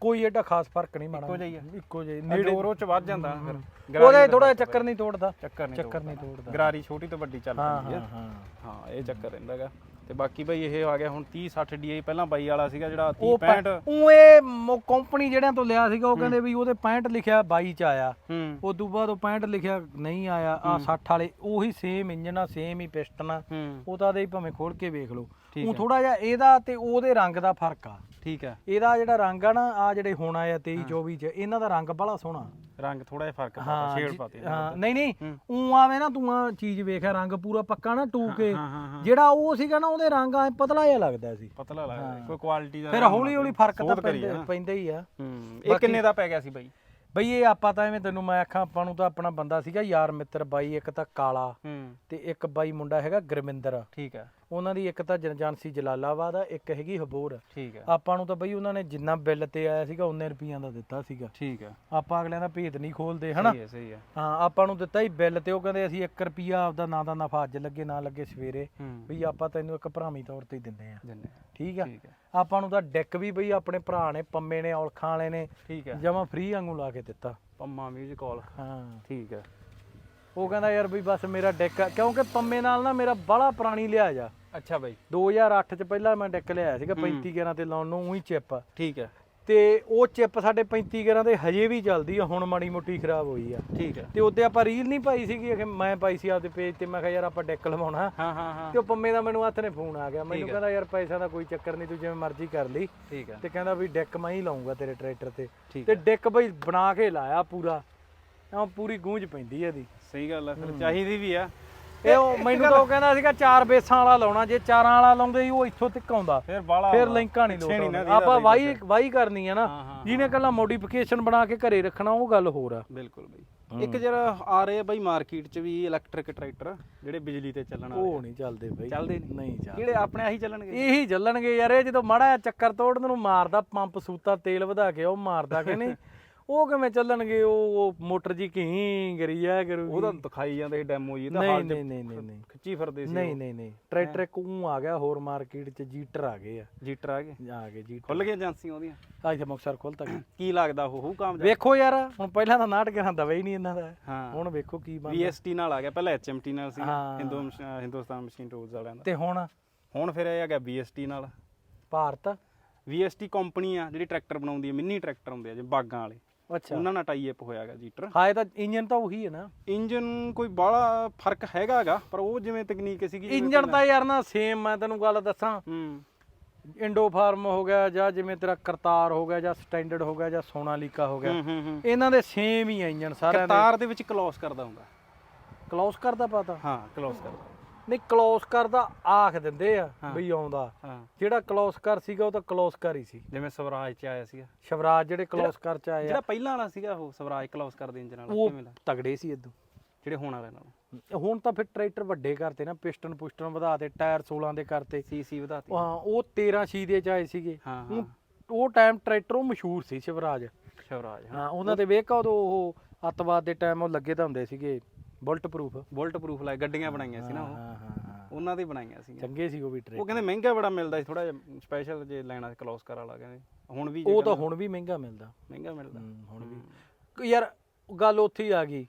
ਕੋਈ ਐਡਾ ਖਾਸ ਫ਼ਰਕ ਨਹੀਂ ਮਾੜਾ। ਇੱਕੋ ਜਿਹਾ ਹੀ ਆ? ਇੱਕੋ ਜਿਹਾ ਹੀ। ਨੇੜੇ ਨੇੜੇ ਚ ਵੱਧ ਜਾਂਦਾ ਨਾ ਫਿਰ। ਉਹਦਾ ਥੋੜਾ ਚੱਕਰ ਨਹੀਂ ਤੋੜਦਾ। ਚੱਕਰ ਨਹੀਂ ਚੱਕਰ ਨਹੀਂ ਤੋੜਦਾ। ਗਰਾਰੀ ਛੋਟੀ ਤੋਂ ਵੱਡੀ ਚੱਲ ਹਾਂ ਪੈਂਦੀ ਹਾਂ ਹੈ ਹਾਂ। ਹਾਂ ਇਹ ਚੱਕਰ ਰਹਿੰਦਾਗਾ। ਤੇ ਬਾਕੀ ਬਈ ਇਹ ਆ ਗਿਆ ਹੁਣ 30 60 DI ਪਹਿਲਾਂ ਬਾਈ ਵਾਲਾ ਸੀਗਾ ਜਿਹੜਾ 30 ਉਹ 65 ਉਹ ਇਹ ਕੰਪਨੀ ਜਿਹੜਿਆਂ ਤੋਂ ਲਿਆ ਸੀਗਾ ਉਹ ਕਹਿੰਦੇ ਵੀ ਉਹਦੇ 65 ਲਿਖਿਆ 22 ਚ ਆਇਆ। ਹੂੰ। ਉਸ ਤੋਂ ਬਾਅਦ ਉਹ 65 ਲਿਖਿਆ ਨਹੀਂ ਆਇਆ ਆ 60 ਵਾਲੇ ਉਹੀ ਸੇਮ ਇੰਜਨ ਆ ਸੇਮ ਹੀ ਪਿਸਟਨ ਆ। ਉਹ ਤਾਂ ਦੇ ਭਾਵੇਂ ਖੋਲ ਕੇ ਵੇਖ ਲਓ। ਉਹ ਥੋੜਾ ਜਿਹਾ ਇਹਦਾ ਤੇ ਉਹਦੇ ਰੰਗ ਦਾ ਫ਼ਰਕ ਆ। ਠੀਕ ਹੈ ਇਹਦਾ ਜਿਹੜਾ ਰੰਗ ਆ ਨਾ ਆ ਜਿਹੜੇ ਹੁਣ ਆਇਆ 23 24 ਚ ਇਹਨਾਂ ਦਾ ਰੰਗ ਬੜਾ ਸੋਹਣਾ। ਰੰਗ ਥੋੜਾ ਜਿਹਾ ਫ਼ਰਕ ਪਾਤਾ ਜੀ- ਪਾਤੀ ਹਾਂ ਨਹੀਂ ਨਹੀਂ। ਉਹ ਆਵੇ ਨਾ ਤੂੰ ਆ ਚੀਜ਼ ਵੇਖਿਆ ਰੰਗ ਪੂਰਾ ਪੱਕਾ ਨਾ ਟੂ ਕੇ ਹਾਂ ਹਾਂ ਹਾਂ। ਜਿਹੜਾ ਉਹ ਸੀਗਾ ਨਾ ਉਹਦੇ ਰੰਗ ਐ ਪਤਲਾ ਜਿਹਾ ਲੱਗਦਾ ਸੀ। ਪਤਲਾ ਲੱਗਦਾ। ਕੋਈ ਕੁਆਲਿਟੀ ਦਾ ਫਿਰ ਹੌਲੀ ਹੌਲੀ ਫ਼ਰਕ ਤਾਂ ਪੈਂਦਾ ਆ। ਹੀ ਆ। ਇਹ ਕਿੰਨੇ ਦਾ ਪੈ ਗਿਆ ਸੀ ਬਾਈ? ਬਈ ਇਹ ਆਪਾਂ ਤਾਂ ਐਵੇਂ ਤੈਨੂੰ ਮੈਂ ਆਖਾਂ ਆਪਾਂ ਨੂੰ ਤਾਂ ਆਪਣਾ ਬੰਦਾ ਸੀਗਾ ਯਾਰ ਮਿੱਤਰ ਬਾਈ ਇੱਕ ਤਾਂ ਕਾਲਾ ਤੇ ਇੱਕ ਬਾਈ ਮੁੰਡਾ ਹੈਗਾ ਗੁਰਮਿੰਦਰ। ਠੀਕ ਹੈ ਉਹਨਾਂ ਦੀ ਇੱਕ ਤਾਂ ਜਨਜਾਨਸੀ ਜਲਾਲਾਬਾਦ ਆ ਇੱਕ ਹੈਗੀ ਹਬੋਰ। ਠੀਕ ਹੈ ਆਪਾਂ ਨੂੰ ਤਾਂ ਬਈ ਉਹਨਾਂ ਨੇ ਜਿੰਨਾ ਬਿੱਲ ਤੇ ਆਇਆ ਸੀਗਾ ਉਹਨੇ ਰੁਪਈਆਂ ਦਾ ਦਿੱਤਾ ਸੀਗਾ। ਠੀਕ ਹੈ ਆਪਾਂ ਅਗਲਿਆਂ ਦਾ ਭੇਤ ਨਹੀਂ ਖੋਲਦੇ ਹਨਾ? ਸਹੀ ਹੈ ਸਹੀ ਹੈ ਹਾਂ ਆਪਾਂ ਨੂੰ ਦਿੱਤਾ ਹੀ ਬਿੱਲ ਤੇ ਉਹ ਕਹਿੰਦੇ ਅਸੀਂ 1 ਰੁਪਿਆ ਆਪਦਾ ਨਾ ਦਾ ਨਫਾ ਅੱਜ ਲੱਗੇ ਨਾ ਲੱਗੇ ਸਵੇਰੇ। ਬਈ ਆਪਾਂ ਤੈਨੂੰ ਇੱਕ ਭਰਾਵੀਂ ਤੌਰ ਤੇ ਹੀ ਦਿੰਦੇ ਆ। ਜੰਨੇ ਠੀਕ ਆ? ਆਪਾਂ ਨੂੰ ਤਾਂ ਡੈਕ ਵੀ ਬਈ ਆਪਣੇ ਭਰਾ ਨੇ ਪੰਮੇ ਨੇ ਔਲਖਾਂ ਵਾਲੇ ਨੇ ਠੀਕ ਹੈ ਜਮਾ ਫ੍ਰੀ ਵਾਂਗੂ ਲਾ ਕੇ ਦਿੱਤਾ। ਪੰਮਾ ਮਿਊਜ਼ਿਕ ਕਾਲ ਹਾਂ। ਠੀਕ ਹੈ ਉਹ ਕਹਿੰਦਾ ਯਾਰ ਬਈ ਬਸ ਮੇਰਾ ਡੈਕ ਆ- ਕਿਉਂਕਿ ਪੰਮੇ ਨਾਲ ਨਾ ਮੇਰਾ ਬੜਾ ਪੁਰਾਣੀ ਲਿਆ ਜਾ ਅੱਛਾ ਬਾਈ। 2008 ਚ ਪਹਿਲਾਂ ਮੈਂ ਡੈਕ ਲਿਆਇਆ ਸੀਗਾ 35 11 ਤੇ ਲਾਉਣ ਨੂੰ ਉਹੀ ਚਿੱਪ ਠੀਕ ਹੈ ਤੇ ਉਹ ਚਿੱਪ ਸਾਡੇ 35 11 ਦੇ ਹਜੇ ਵੀ ਚੱਲਦੀ ਆ ਹੁਣ ਮਾੜੀ ਮੋਟੀ ਖਰਾਬ ਹੋਈ ਆ। ਠੀਕ ਹੈ ਤੇ ਉਹਦੇ ਆਪਾਂ ਰੀਲ ਨਹੀਂ ਪਾਈ ਸੀਗੀ ਕਿ ਮੈਂ ਪਾਈ ਸੀ ਆਪਦੇ ਪੇਜ ਤੇ ਮੈਂ ਕਿਹਾ ਯਾਰ ਆਪਾਂ ਡੈਕ ਲਵਾਉਣਾ। ਹਾਂ ਹਾਂ ਹਾਂ। ਤੇ ਉਹ ਪੰਮੇ ਦਾ ਮੈਨੂੰ ਹੱਥ ਨੇ ਫੋਨ ਆ ਗਿਆ। ਮੈਨੂੰ। ਕਹਿੰਦਾ ਯਾਰ ਪੈਸਾ ਦਾ ਕੋਈ ਚੱਕਰ ਨਹੀਂ ਤੂੰ ਜਿਵੇਂ ਮਰਜ਼ੀ ਕਰ ਲਈ। ਠੀਕ ਹੈ ਤੇ ਕਹਿੰਦਾ ਵੀ ਡੈਕ ਮੈਂ ਹੀ ਲਾਉਂਗਾ ਤੇਰੇ ਟਰੈਕਟਰ ਤੇ। ਠੀਕ ਤੇ ਡੈਕ ਬਈ ਬਣਾ ਕੇ ਲਾਇਆ ਪੂਰਾ। ਐਂ ਪੂਰੀ ਗੂੰਜ ਪੈਂਦੀ ਆ ਇਹਦੀ। ਸਹੀ ਗੱਲ ਹੈ ਫਿਰ ਚਾਹੀਦੀ ਵੀ ਆ। ਇਹ ਉਹ ਮੈਨੂੰ ਤਾਂ ਉਹ ਕਹਿੰਦਾ ਸੀਗਾ ਚਾਰ ਬੇਸਾਂ ਵਾਲਾ ਲਾਉਣਾ ਜੇ ਚਾਰਾਂ ਵਾਲਾ ਲਾਉਂਦੇ ਸੀ ਉਹ ਇੱਥੋਂ ਤੱਕ ਆਉਂਦਾ। ਫਿਰ ਬਾਲਾ ਫਿਰ ਲਿੰਕਾਂ ਨਹੀਂ ਨੀ ਨਾ ਲੋਟ ਆਪਾਂ ਵਾਈ ਵਾਈ ਕਰਨੀ ਆ ਨਾ ਹਾਂ, ਹਾਂ, ਜਿਹਨੇ ਕੱਲਾ ਮੋਡੀਫਿਕੇਸ਼ਨ ਬਣਾ ਕੇ ਘਰੇ ਰੱਖਣਾ ਉਹ ਗੱਲ ਹੋਰ ਆ। ਬਿਲਕੁਲ ਬਈ। ਇੱਕ ਜਿਹੜਾ ਆ ਰਹੇ ਆ ਬਈ ਮਾਰਕੀਟ 'ਚ ਵੀ ਇਲੈਕਟ੍ਰਿਕ ਟਰੈਕਟਰ ਜਿਹੜੇ ਬਿਜਲੀ ਤੇ ਚੱਲਣ ਵਾਲੇ ਉਹ ਨਹੀਂ ਚੱਲਦੇ ਬਈ। ਚੱਲਦੇ ਨੀ? ਨਹੀਂ ਚੱਲਦੇ। ਕਿਹੜੇ ਆਪਣੇ ਆਹੀ ਚੱਲਣਗੇ? ਇਹੀ ਚੱਲਣਗੇ ਯਾਰ ਇਹ ਜਦੋਂ ਮਾੜਾ ਚੱਕਰ ਤੋੜਨ ਨੂੰ ਮਾਰਦਾ ਪੰਪ ਸੂਤਾ ਤੇਲ ਵਧਾ ਕੇ ਉਹ ਮਾਰਦਾ ਕਿ ਨਹੀਂ? [laughs] ਉਹ ਕਿਵੇਂ ਚੱਲਣਗੇ? ਉਹ ਮੋਟਰ ਜੀ ਕਹੀਂ ਕਰੀ ਜਾਇਆ ਕਰੂਗੀ ਉਹਦਾ ਦਿਖਾਈ ਜਾਂਦੇ ਸੀ ਡੈਮੋ ਜੀ ਇਹਦਾ ਨਹੀਂ ਹਾਲ ਨਹੀਂ ਨਹੀਂ ਨਹੀਂ ਨਹੀਂ। ਖਿੱਚੀ ਫਿਰਦੇ ਸੀ ਨਹੀਂ ਨਹੀਂ ਨਹੀਂ। ਟਰੈਕਟਰ ਇੱਕ ਊਂ ਆ ਗਿਆ ਹੋਰ ਮਾਰਕੀਟ ਚ ਜੀਟਰ ਆ ਗਏ ਆ। ਜੀਟਰ ਆ ਗਏ? ਆ ਗਏ ਜੀਟਰ। ਖੁੱਲ ਗਈਆਂ ਏਜੰਸੀਆਂ ਉਹਦੀਆਂ? ਇੱਥੇ ਮੁਕਸਰ ਖੁੱਲਤਾ ਗਿਆ ਕੀ ਲੱਗਦਾ ਉਹ ਹੂ ਕਾਮਯਾਬ? ਵੇਖੋ ਯਾਰ ਹੁਣ ਪਹਿਲਾਂ ਤਾਂ ਨਾਟਕ ਨਾਲ ਦਵਾ ਹੀ ਨਹੀਂ ਇਹਨਾਂ ਦਾ। ਹੁਣ ਵੇਖੋ ਕੀ ਬਣਦਾ। VST ਨਾਲ ਆ ਗਿਆ ਪਹਿਲਾਂ HMT ਨਾਲ ਸੀ। ਹਿੰਦੂ ਹਿੰਦੁਸਤਾਨ ਮਸ਼ੀਨ ਟੂਲਸ ਵਾਲਿਆਂ ਦਾ। ਤੇ ਹੁਣ? ਹੁਣ ਫਿਰ ਇਹ ਆ ਗਿਆ BST ਨਾਲ। ਭਾਰਤ? VST ਕੰਪਨੀ ਆ ਜਿਹੜੀ ਟਰੈਕਟਰ ਬਣਾਉਂਦੀ ਹੈ ਮਿੰਨੀ ਟਰੈਕਟਰ ਹੁੰਦੇ ਆ ਜਿਵੇਂ ਬਾਗਾਂ ਵਾਲੇ। ਅੱਛਾ। ਉਹਨਾਂ ਨਾਲ ਟਾਈ ਅਪ ਹੋਇਆਗਾ ਜੀਟਰ ਹਾਏ ਤਾਂ ਇੰਜਨ ਤਾਂ ਉਹੀ ਹੈ ਨਾ। ਇੰਜਨ ਕੋਈ ਬਾਹਲਾ ਫ਼ਰਕ ਹੈਗਾਗਾ ਪਰ ਉਹ ਜਿਵੇਂ ਤਕਨੀਕ ਸੀਗੀ ਇੰਜਨ ਤਾਂ ਯਾਰ ਨਾ ਸੇਮ ਮੈਂ ਤੈਨੂੰ ਗੱਲ ਦੱਸਾਂ। ਹੂੰ। ਇੰਡੋ ਫਾਰਮ ਹੋ ਗਿਆ ਜਾਂ ਜਿਵੇਂ ਤੇਰਾ ਕਰਤਾਰ ਹੋ ਗਿਆ ਜਾਂ ਸਟੈਂਡਰਡ ਹੋ ਗਿਆ ਜਾਂ ਸੋਨਾਲੀਕਾ ਹੋ ਗਿਆ ਹੂੰ ਹੂੰ ਹੂੰ। ਇਹਨਾਂ ਦੇ ਸੇਮ ਹੀ ਆ ਇੰਜਨ ਸਾਰਿਆਂ ਦੇ। ਕਤਾਰ ਦੇ ਵਿੱਚ ਕਲੋਸ ਕਰਦਾ ਹੁੰਦਾ। ਕਲੋਸ ਕਰਦਾ ਪਤਾ। ਹਾਂ ਕਲੋਸ ਕਰਦਾ। ਨਹੀਂ ਕਲੋਸ ਕਰਦਾ ਆਖ ਦਿੰਦੇ ਆ ਹਾਂ। ਬਈ ਆਉਂਦਾ। ਹਾਂ। ਜਿਹੜਾ ਕਲੋਸ ਕਰ ਸੀਗਾ ਉਹ ਤਾਂ ਕਲੋਸ ਕਰ ਹੀ ਸੀ। ਜਿਵੇਂ ਸਵਰਾਜ ਚ ਆਇਆ ਸੀਗਾ। ਸ਼ਿਵਰਾਜ ਜਿਹੜੇ ਕਲੋਸ ਕਰ ਚ ਆਏ ਆ ਜਿਹੜਾ ਪਹਿਲਾਂ ਵਾਲਾ ਸੀਗਾ ਉਹ ਸਵਰਾਜ ਕਲੋਸ ਕਰਦੇ ਇੰਜਨ ਵਾਲਾ ਉਹ ਕਿਵੇਂ ਦਾ ਤਗੜੇ ਸੀ ਇਦੋਂ ਜਿਹੜੇ ਹੋਣ ਵਾਲੇ ਨਾਲ। ਹੁਣ ਤਾਂ ਫਿਰ ਟਰੈਕਟਰ ਵੱਡੇ ਕਰਤੇ ਨਾ ਪਿਸਟਨ ਪੁਸਟਨ ਵਧਾਤੇ ਟਾਇਰ 16 ਦੇ ਕਰਤੇ। ਸੀਸੀ ਵਧਾਤੀ ਹਾਂ ਉਹ 13 ਛੀ ਦੇ ਚ ਆਏ ਸੀਗੇ। ਹਾਂ ਉਹ ਟਾਈਮ ਟਰੈਕਟਰ ਉਹ ਮਸ਼ਹੂਰ ਸੀ ਸ਼ਿਵਰਾਜ। ਸਵਰਾਜ ਹਾਂ। ਹਾਂ ਉਹਨਾਂ ਦੇ ਵੇਖ ਉਦੋਂ ਉਹ ਅੱਤਵਾਦ ਦੇ ਟਾਈਮ ਉਹ ਲੱਗੇ ਤਾਂ ਹੁੰਦੇ ਸੀਗੇ। ਬੁਲਟ ਪ੍ਰੂਫ ਬੁਲਟ ਪ੍ਰੂਫ ਲਾਈ ਗੱਡੀਆਂ ਬਣਾਈਆਂ ਸੀ ਨਾ ਉਹ। ਹਾਂ ਹਾਂ ਹਾਂ ਉਹਨਾਂ ਦੀ ਬਣਾਈਆਂ ਸੀ ਚੰਗੇ ਸੀ ਉਹ ਵੀ ਉਹ ਕਹਿੰਦੇ ਮਹਿੰਗਾ ਬੜਾ ਮਿਲਦਾ ਸੀ ਥੋੜਾ ਜਿਹਾ ਸਪੈਸ਼ਲ ਜੇ ਲੈਣਾ ਸੀ ਕਲੋਸ ਕਰ ਵਾਲਾ ਕਹਿੰਦੇ। ਹੁਣ ਵੀ ਜੇ ਉਹ ਤਾਂ ਕਹਿੰਦੇ ਹੁਣ ਵੀ ਮਹਿੰਗਾ ਮਿਲਦਾ। ਮਹਿੰਗਾ ਮਿਲਦਾ। ਹੁਣ ਵੀ। ਯਾਰ ਗੱਲ ਉੱਥੇ ਹੀ ਆ ਗਈ।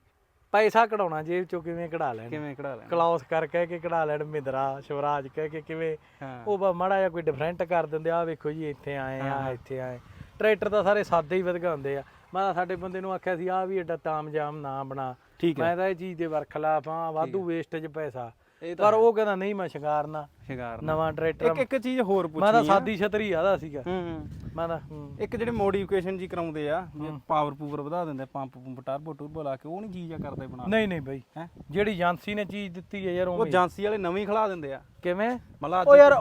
ਪੈਸਾ ਕਢਾਉਣਾ ਜੇਬ ਚੋਂ ਕਿਵੇਂ ਕਢਾ ਲੈਣ? ਕਿਵੇਂ ਕਢਾ ਲੈਣਾ? ਕਲੌਸ ਕਰ ਕਹਿ ਕੇ ਕਢਾ ਲੈਣ ਮਿੰਦਰਾ ਸ਼ਿਵਰਾਜ ਕਹਿ ਕੇ ਕਿਵੇਂ? ਹਾਂ। ਉਹ ਬਾ ਮਾੜਾ ਜਿਹਾ ਕੋਈ ਡਿਫਰੈਂਟ ਕਰ ਦਿੰਦੇ ਆ ਵੇਖੋ ਜੀ ਇੱਥੇ ਆਏ ਆ ਇੱਥੇ ਆਏ। ਟਰੈਕਟਰ ਤਾਂ ਸਾਰੇ ਸਾਦੇ ਹੀ ਵਧਗਾਉਂਦੇ ਆ। ਮੈਂ ਤਾਂ ਸਾਡੇ ਬੰਦੇ ਨੂੰ ਆਖਿਆ ਸੀ ਆ ਵੀ ਐਡਾ ਤਾਮਜਾਮ ਨਾ ਬਣਾ। ਠੀਕ ਹੈ। ਮੈਂ ਤਾਂ ਇਹ ਚੀਜ਼ ਦੇ ਵਰਖਲਾਫ ਆ ਵਾਧੂ ਵੇਸਟੇਜ ਪੈਸਾ। ਪਰ ਉਹ ਕਹਿੰਦਾ ਨਹੀਂ ਮੈਂ ਸ਼ਿੰਗਾਰਨਾ। ਸ਼ਿੰਗਾਰ ਨਵਾਂ ਇੱਕ ਟਰੈਕਟਰ ਇੱਕ ਚੀਜ਼ ਹੋਰ ਮੈਂ ਤਾਂ ਪੁੱਛਣੀ ਸਾਦੀ ਛਤਰੀ ਆਦਾ ਸੀਗਾ। ਹੂੰ। ਮੈਂ ਤਾਂ। ਇੱਕ ਜਿਹੜੇ ਮੋਡੀਫਿਕੇਸ਼ਨ ਜੀ ਕਰਾਉਂਦੇ ਆ ਪਾਵਰ ਪੂਵਰ ਵਧਾ ਦਿੰਦੇ ਪੰਪ ਪੰਪ ਟਰਬੋ ਟਰਬੋ ਲਾ ਕੇ ਉਹ ਨਹੀਂ ਚੀਜ਼ ਆ ਕਰਦੇ ਬਣਾ ਨਹੀਂ ਨਹੀਂ ਬਈ। ਹੈ? ਜਿਹੜੀ ਏਜੰਸੀ ਨੇ ਚੀਜ਼ ਦਿੱਤੀ ਹੈ ਯਾਰ ਉਹ ਏਜੰਸੀ ਵਾਲੇ ਨਵੀਂ ਖਿਲਾ ਦਿੰਦੇ ਆ। ਕਿਵੇਂ? ਮਤਲਬ ਉਹ ਯਾਰ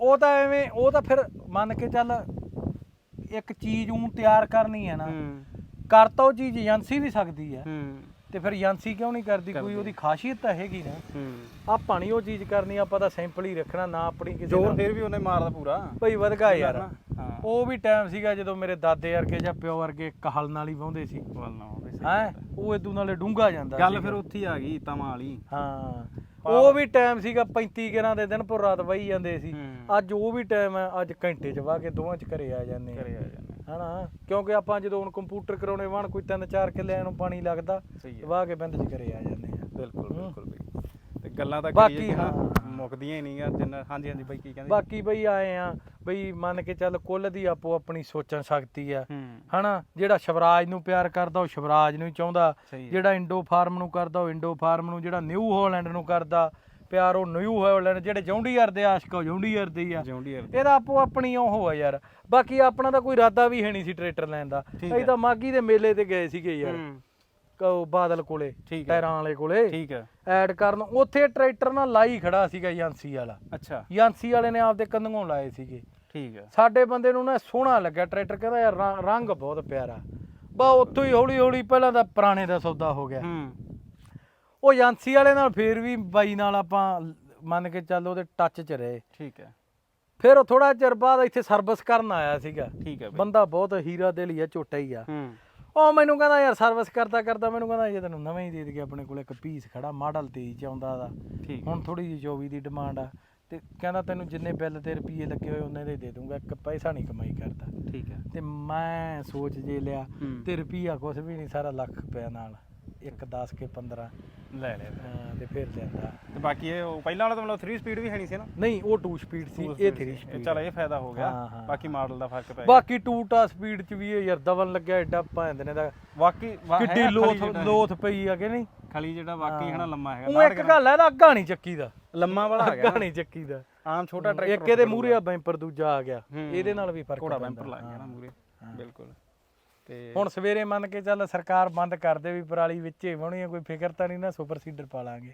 ਉਹ ਤਾਂ ਐਵੇਂ ਉਹ ਤਾਂ ਫਿਰ ਮੰਨ ਕੇ ਚੱਲ ਇੱਕ ਚੀਜ਼ ਨੂੰ ਤਿਆਰ ਕਰਨੀ ਹੈ ਨਾ। ਹੂੰ। ਕਰ ਤਾਂ ਉਹ ਚੀਜ਼ ਏਜੰਸੀ ਵੀ ਸਕਦੀ ਹੈ ਹੂੰ। ਤੇ ਫਿਰ ਏਜੰਸੀ ਕਿਉਂ ਨਹੀਂ ਕਰਦੀ? ਕੋਈ ਉਹਦੀ ਖਾਸੀਅਤ ਤਾਂ ਹੈਗੀ ਨਾ। ਹੂੰ। ਆਪਾਂ ਨਹੀਂ ਉਹ ਚੀਜ਼ ਕਰਨੀ ਆਪਾਂ ਤਾਂ ਸਿੰਪਲ ਹੀ ਰੱਖਣਾ ਨਾ ਆਪਣੀ ਕਿਸੇ ਜ਼ੋਰ ਨਾਲ। ਫਿਰ ਵੀ ਉਹਨੇ ਮਾਰਦਾ ਪੂਰਾ। ਭਈ ਵਧਗਾ ਯਾਰ। ਉਹ ਵੀ ਟਾਈਮ ਸੀਗਾ ਜਦੋਂ ਮੇਰੇ ਦਾਦੇ ਵਰਗੇ ਜਾਂ ਪਿਓ ਵਰਗੇ ਕਹਲ ਨਾਲ ਹੀ ਵਾਹੁੰਦੇ ਸੀ। ਵੱਲ ਨਾ ਉਹਦੇ ਸਹੀ ਹੈ? ਉਹ ਇਦੋਂ ਨਾਲੇ ਡੂੰਗਾ ਜਾਂਦਾ ਗੱਲ। ਫਿਰ ਉੱਥੇ ਆ ਗਈ ਤਮਾ ਵਾਲੀ ਹਾਂ। ਉਹ ਵੀ ਟਾਈਮ ਸੀਗਾ 35 ਗਿਰਾਂ ਦੇ ਦਿਨ ਪਰ ਰਾਤ ਵਹੀ ਜਾਂਦੇ ਸੀ। ਅੱਜ ਉਹ ਵੀ ਟਾਈਮ ਹੈ ਅੱਜ ਘੰਟੇ ਚ ਵਾਹ ਕੇ ਦੋਵਾਂ ਚ ਘਰੇ ਆ ਜਾਂਦੇ ਆ। ਘਰੇ ਆ ਜਾਂਦੇ ਹਨਾ? ਕਿਉਂਕਿ ਆਪਾਂ ਜਦੋਂ ਹੁਣ ਕੰਪਿਊਟਰ ਕਰਾਉਣੇ ਵਾਣ ਕੋਈ ਤਿੰਨ ਚਾਰ ਕਿੱਲਿਆਂ ਨੂੰ ਪਾਣੀ ਲੱਗਦਾ ਸਹੀ ਹੈ। ਵਾਹ ਕੇ ਬਿੰਦ ਚ ਘਰੇ ਆ ਜਾਂਦੇ ਆ। ਬਿਲਕੁਲ ਬਿਲਕੁਲ ਬਈ ਤੇ ਗੱਲਾਂ ਤਾਂ ਬਾਕੀ ਹਾਂ। ਮੁੱਕਦੀਆਂ ਹੀ ਨਹੀਂਗਾ ਜਿੰਨਾ ਹਾਂਜੀ ਹਾਂਜੀ ਬਾਈ ਕੀ ਕਹਿੰਦੇ? ਬਾਕੀ ਬਈ ਆਏ ਆ ਬਈ ਮੰਨ ਕੇ ਚੱਲ ਕੁੱਲ ਦੀ ਆਪੋ ਆਪਣੀ ਸੋਚਣ ਸ਼ਕਤੀ ਆ। ਹਨਾ? ਜਿਹੜਾ ਸ਼ਿਵਰਾਜ ਨੂੰ ਪਿਆਰ ਕਰਦਾ ਉਹ ਸ਼ਿਵਰਾਜ ਨੂੰ ਹੀ ਚਾਹੁੰਦਾ। ਜਿਹੜਾ ਇੰਡੋ ਫਾਰਮ ਨੂੰ ਕਰਦਾ ਉਹ ਇੰਡੋ ਫਾਰਮ ਨੂੰ। ਜਿਹੜਾ ਨਿਊ ਹਾਲੈਂਡ ਨੂੰ ਕਰਦਾ ਪਿਆਰ ਉਹ ਨਿਊ ਹਾਲੈਂਡ ਜਿਹੜੇ ਜੌਂਡੀਅਰ ਦੇ ਆਸ਼ਕ ਉਹ ਜੌਂਡੀਅਰ ਦੇ ਹੀ ਆ। ਜੌਂਡੀਅਰ ਇਹਦਾ ਆਪੋ ਆਪਣੀ ਉਹ ਆ ਯਾਰ। ਬਾਕੀ ਆਪਣਾ ਤਾਂ ਕੋਈ ਇਰਾਦਾ ਵੀ ਹੈ ਨਹੀਂ ਸੀ ਟਰੈਕਟਰ ਲੈਣ ਦਾ। ਅਸੀਂ ਤਾਂ ਮਾਗੀ ਦੇ ਮੇਲੇ ਤੇ ਗਏ ਸੀਗੇ ਯਾਰ। ਹੂੰ। ਕੋ ਬਾਦਲ ਕੋਲੇ ਹੈ। ਟਾਇਰਾਂ ਵਾਲੇ ਕੋਲੇ। ਠੀਕ ਹੈ। ਐਡ ਕਰਨ ਉੱਥੇ ਟਰੈਕਟਰ ਨਾਲ ਲਾਈ ਖੜਾ ਸੀਗਾ ਏਜੰਸੀ ਵਾਲਾ। ਅੱਛਾ। ਏਜੰਸੀ ਵਾਲੇ ਨੇ ਆਪਦੇ ਕੰਧੋਂ ਲਾਏ ਸੀਗੇ। ਠੀਕ ਹੈ। ਸਾਡੇ ਬੰਦੇ ਨੂੰ ਨਾ ਸੋਹਣਾ ਲੱਗਿਆ ਟਰੈਕਟਰ ਕਹਿੰਦਾ ਯਾਰ ਰੰਗ ਬਹੁਤ ਪਿਆਰਾ। ਬਾ ਉੱਥੋਂ ਹੀ ਹੌਲੀ ਹੌਲੀ ਪਹਿਲਾਂ ਤਾਂ ਪੁਰਾਣੇ ਦਾ ਸੌਦਾ ਹੋ ਗਿਆ। ਹੂੰ। ਉਹ ਏਜੰਸੀ ਵਾਲੇ ਨਾਲ ਫੇਰ ਵੀ ਬਾਈ ਨਾਲ ਆਪਾਂ ਮੰਨ ਕੇ ਚੱਲ ਉਹਦੇ ਟੱਚ 'ਚ ਰਹੇ। ਠੀਕ ਹੈ। ਫਿਰ ਉਹ ਥੋੜਾ ਚਿਰ ਬਾਅਦ ਇੱਥੇ ਸਰਵਿਸ ਕਰਨ ਆਇਆ ਸੀਗਾ। ਠੀਕ ਹੈ ਬਈ। ਬੰਦਾ ਬਹੁਤ ਹੀਰਾ ਦਿਲ ਹੀ ਆ ਝੋਟਾ ਹੀ ਆ। ਹੂੰ। ਉਹ ਮੈਨੂੰ ਕਹਿੰਦਾ ਯਾਰ ਸਰਵਿਸ ਕਰਦਾ ਕਰਦਾ ਮੈਨੂੰ ਕਹਿੰਦਾ ਇਹ ਤੈਨੂੰ ਨਵਾਂ ਹੀ ਦੇ ਦੇ ਆਪਣੇ ਕੋਲ ਇੱਕ ਪੀਸ ਖੜਾ ਮਾਡਲ 23 ਚ ਆਉਂਦਾ ਦਾ। ਠੀਕ। ਹੁਣ ਥੋੜੀ ਜਿਹੀ 24 ਦੀ ਡਿਮਾਂਡ ਆ। ਤੇ ਕਹਿੰਦਾ ਤੈਨੂੰ ਜਿੰਨੇ ਬਿੱਲ ਤੇ ਰੁਪਏ ਲੱਗੇ ਹੋਏ ਉਹਨੇ ਦੇ ਦੇ ਦੂੰਗਾ ਇੱਕ ਪੈਸਾ ਨਹੀਂ ਕਮਾਈ ਕਰਦਾ। ਠੀਕ ਹੈ। ਤੇ ਮੈਂ ਸੋਚ ਜੇ ਲਿਆ। ਤੇ ਰੁਪਈਆ ਕੁਛ ਵੀ ਨਹੀਂ ਸਾਰਾ ਲੱਖ ਰੁਪਏ ਨਾਲ। ਇੱਕ 10 ਕੇ 15 ਲੈ ਲਿਆ ਫਿਰ। ਹਾਂ, ਤੇ ਫਿਰ ਲੈਂਦਾ ਤੇ ਬਾਕੀ ਇਹ ਉਹ ਪਹਿਲਾਂ ਵਾਲਾ ਤਾਂ ਮਤਲਬ 3 ਸਪੀਡ ਵੀ ਹੈ ਨਹੀਂ ਸੀ ਨਾ? ਨਹੀਂ ਉਹ 2 ਸਪੀਡ ਸੀ Two ਇਹ speed 3 ਸੀ। ਸਪੀਡ ਚਲ ਇਹ ਫਾਇਦਾ ਹੋ ਗਿਆ। ਹਾਂ। ਬਾਕੀ ਮਾਡਲ ਦਾ ਫ਼ਰਕ ਪੈ ਗਿਆ। ਬਾਕੀ 2 ਟਾ ਸਪੀਡ ਚ ਵੀ ਇਹ ਯਾਰ ਦਵਨ ਲੱਗਿਆ ਐਡਾ ਭਾਂਦੇ ਨੇ ਦਾ ਬਾਕੀ ਵਾ- ਕਿੱਡੀ ਲੋਥ ਜਿਹੜਾ- ਲੋਥ ਪਈ ਆ ਕਿ ਨਹੀਂ? ਖਲੀ ਜਿਹੜਾ ਬਾਕੀ ਹਨਾ ਲੰਮਾ ਹੈਗਾ ਉਹ ਇੱਕ ਗੱਲ ਹੈ ਨਾ ਅੱਗਾ ਨਹੀਂ ਚੱਕੀ ਦਾ ਲੰਮਾ ਵਾਲਾ ਹੈਗਾ। ਅੱਗਾ ਨਹੀਂ ਚੱਕੀ ਦਾ ਆਮ ਛੋਟਾ ਟਰੈਕਟਰ ਇੱਕ ਇਹਦੇ ਮੂਹਰੇ ਆ ਬੈਂਪਰ ਦੂਜਾ ਆ ਗਿਆ। ਹੂੰ। ਇਹਦੇ ਨਾਲ ਵੀ ਫ਼ਰਕ ਘੋੜਾ ਪੈਂਦਾ। ਬੈਂਪਰ ਲੱਗ ਗਿਆ ਨਾ ਮੂਰੇ ਬਿਲਕੁਲ। ਤੇ ਹੁਣ ਸਵੇਰੇ ਮੰਨ ਕੇ ਚੱਲ ਸਰਕਾਰ ਬੰਦ ਕਰ ਦੇ ਵੀ ਪਰਾਲੀ ਵਿੱਚੇ ਵਾਉਣੀ ਆ ਕੋਈ ਫਿਕਰ ਤਾਂ ਨਹੀਂ ਨਾ ਸੁਪਰ ਸੀਡਰ ਪਾ ਲਾਂਗੇ।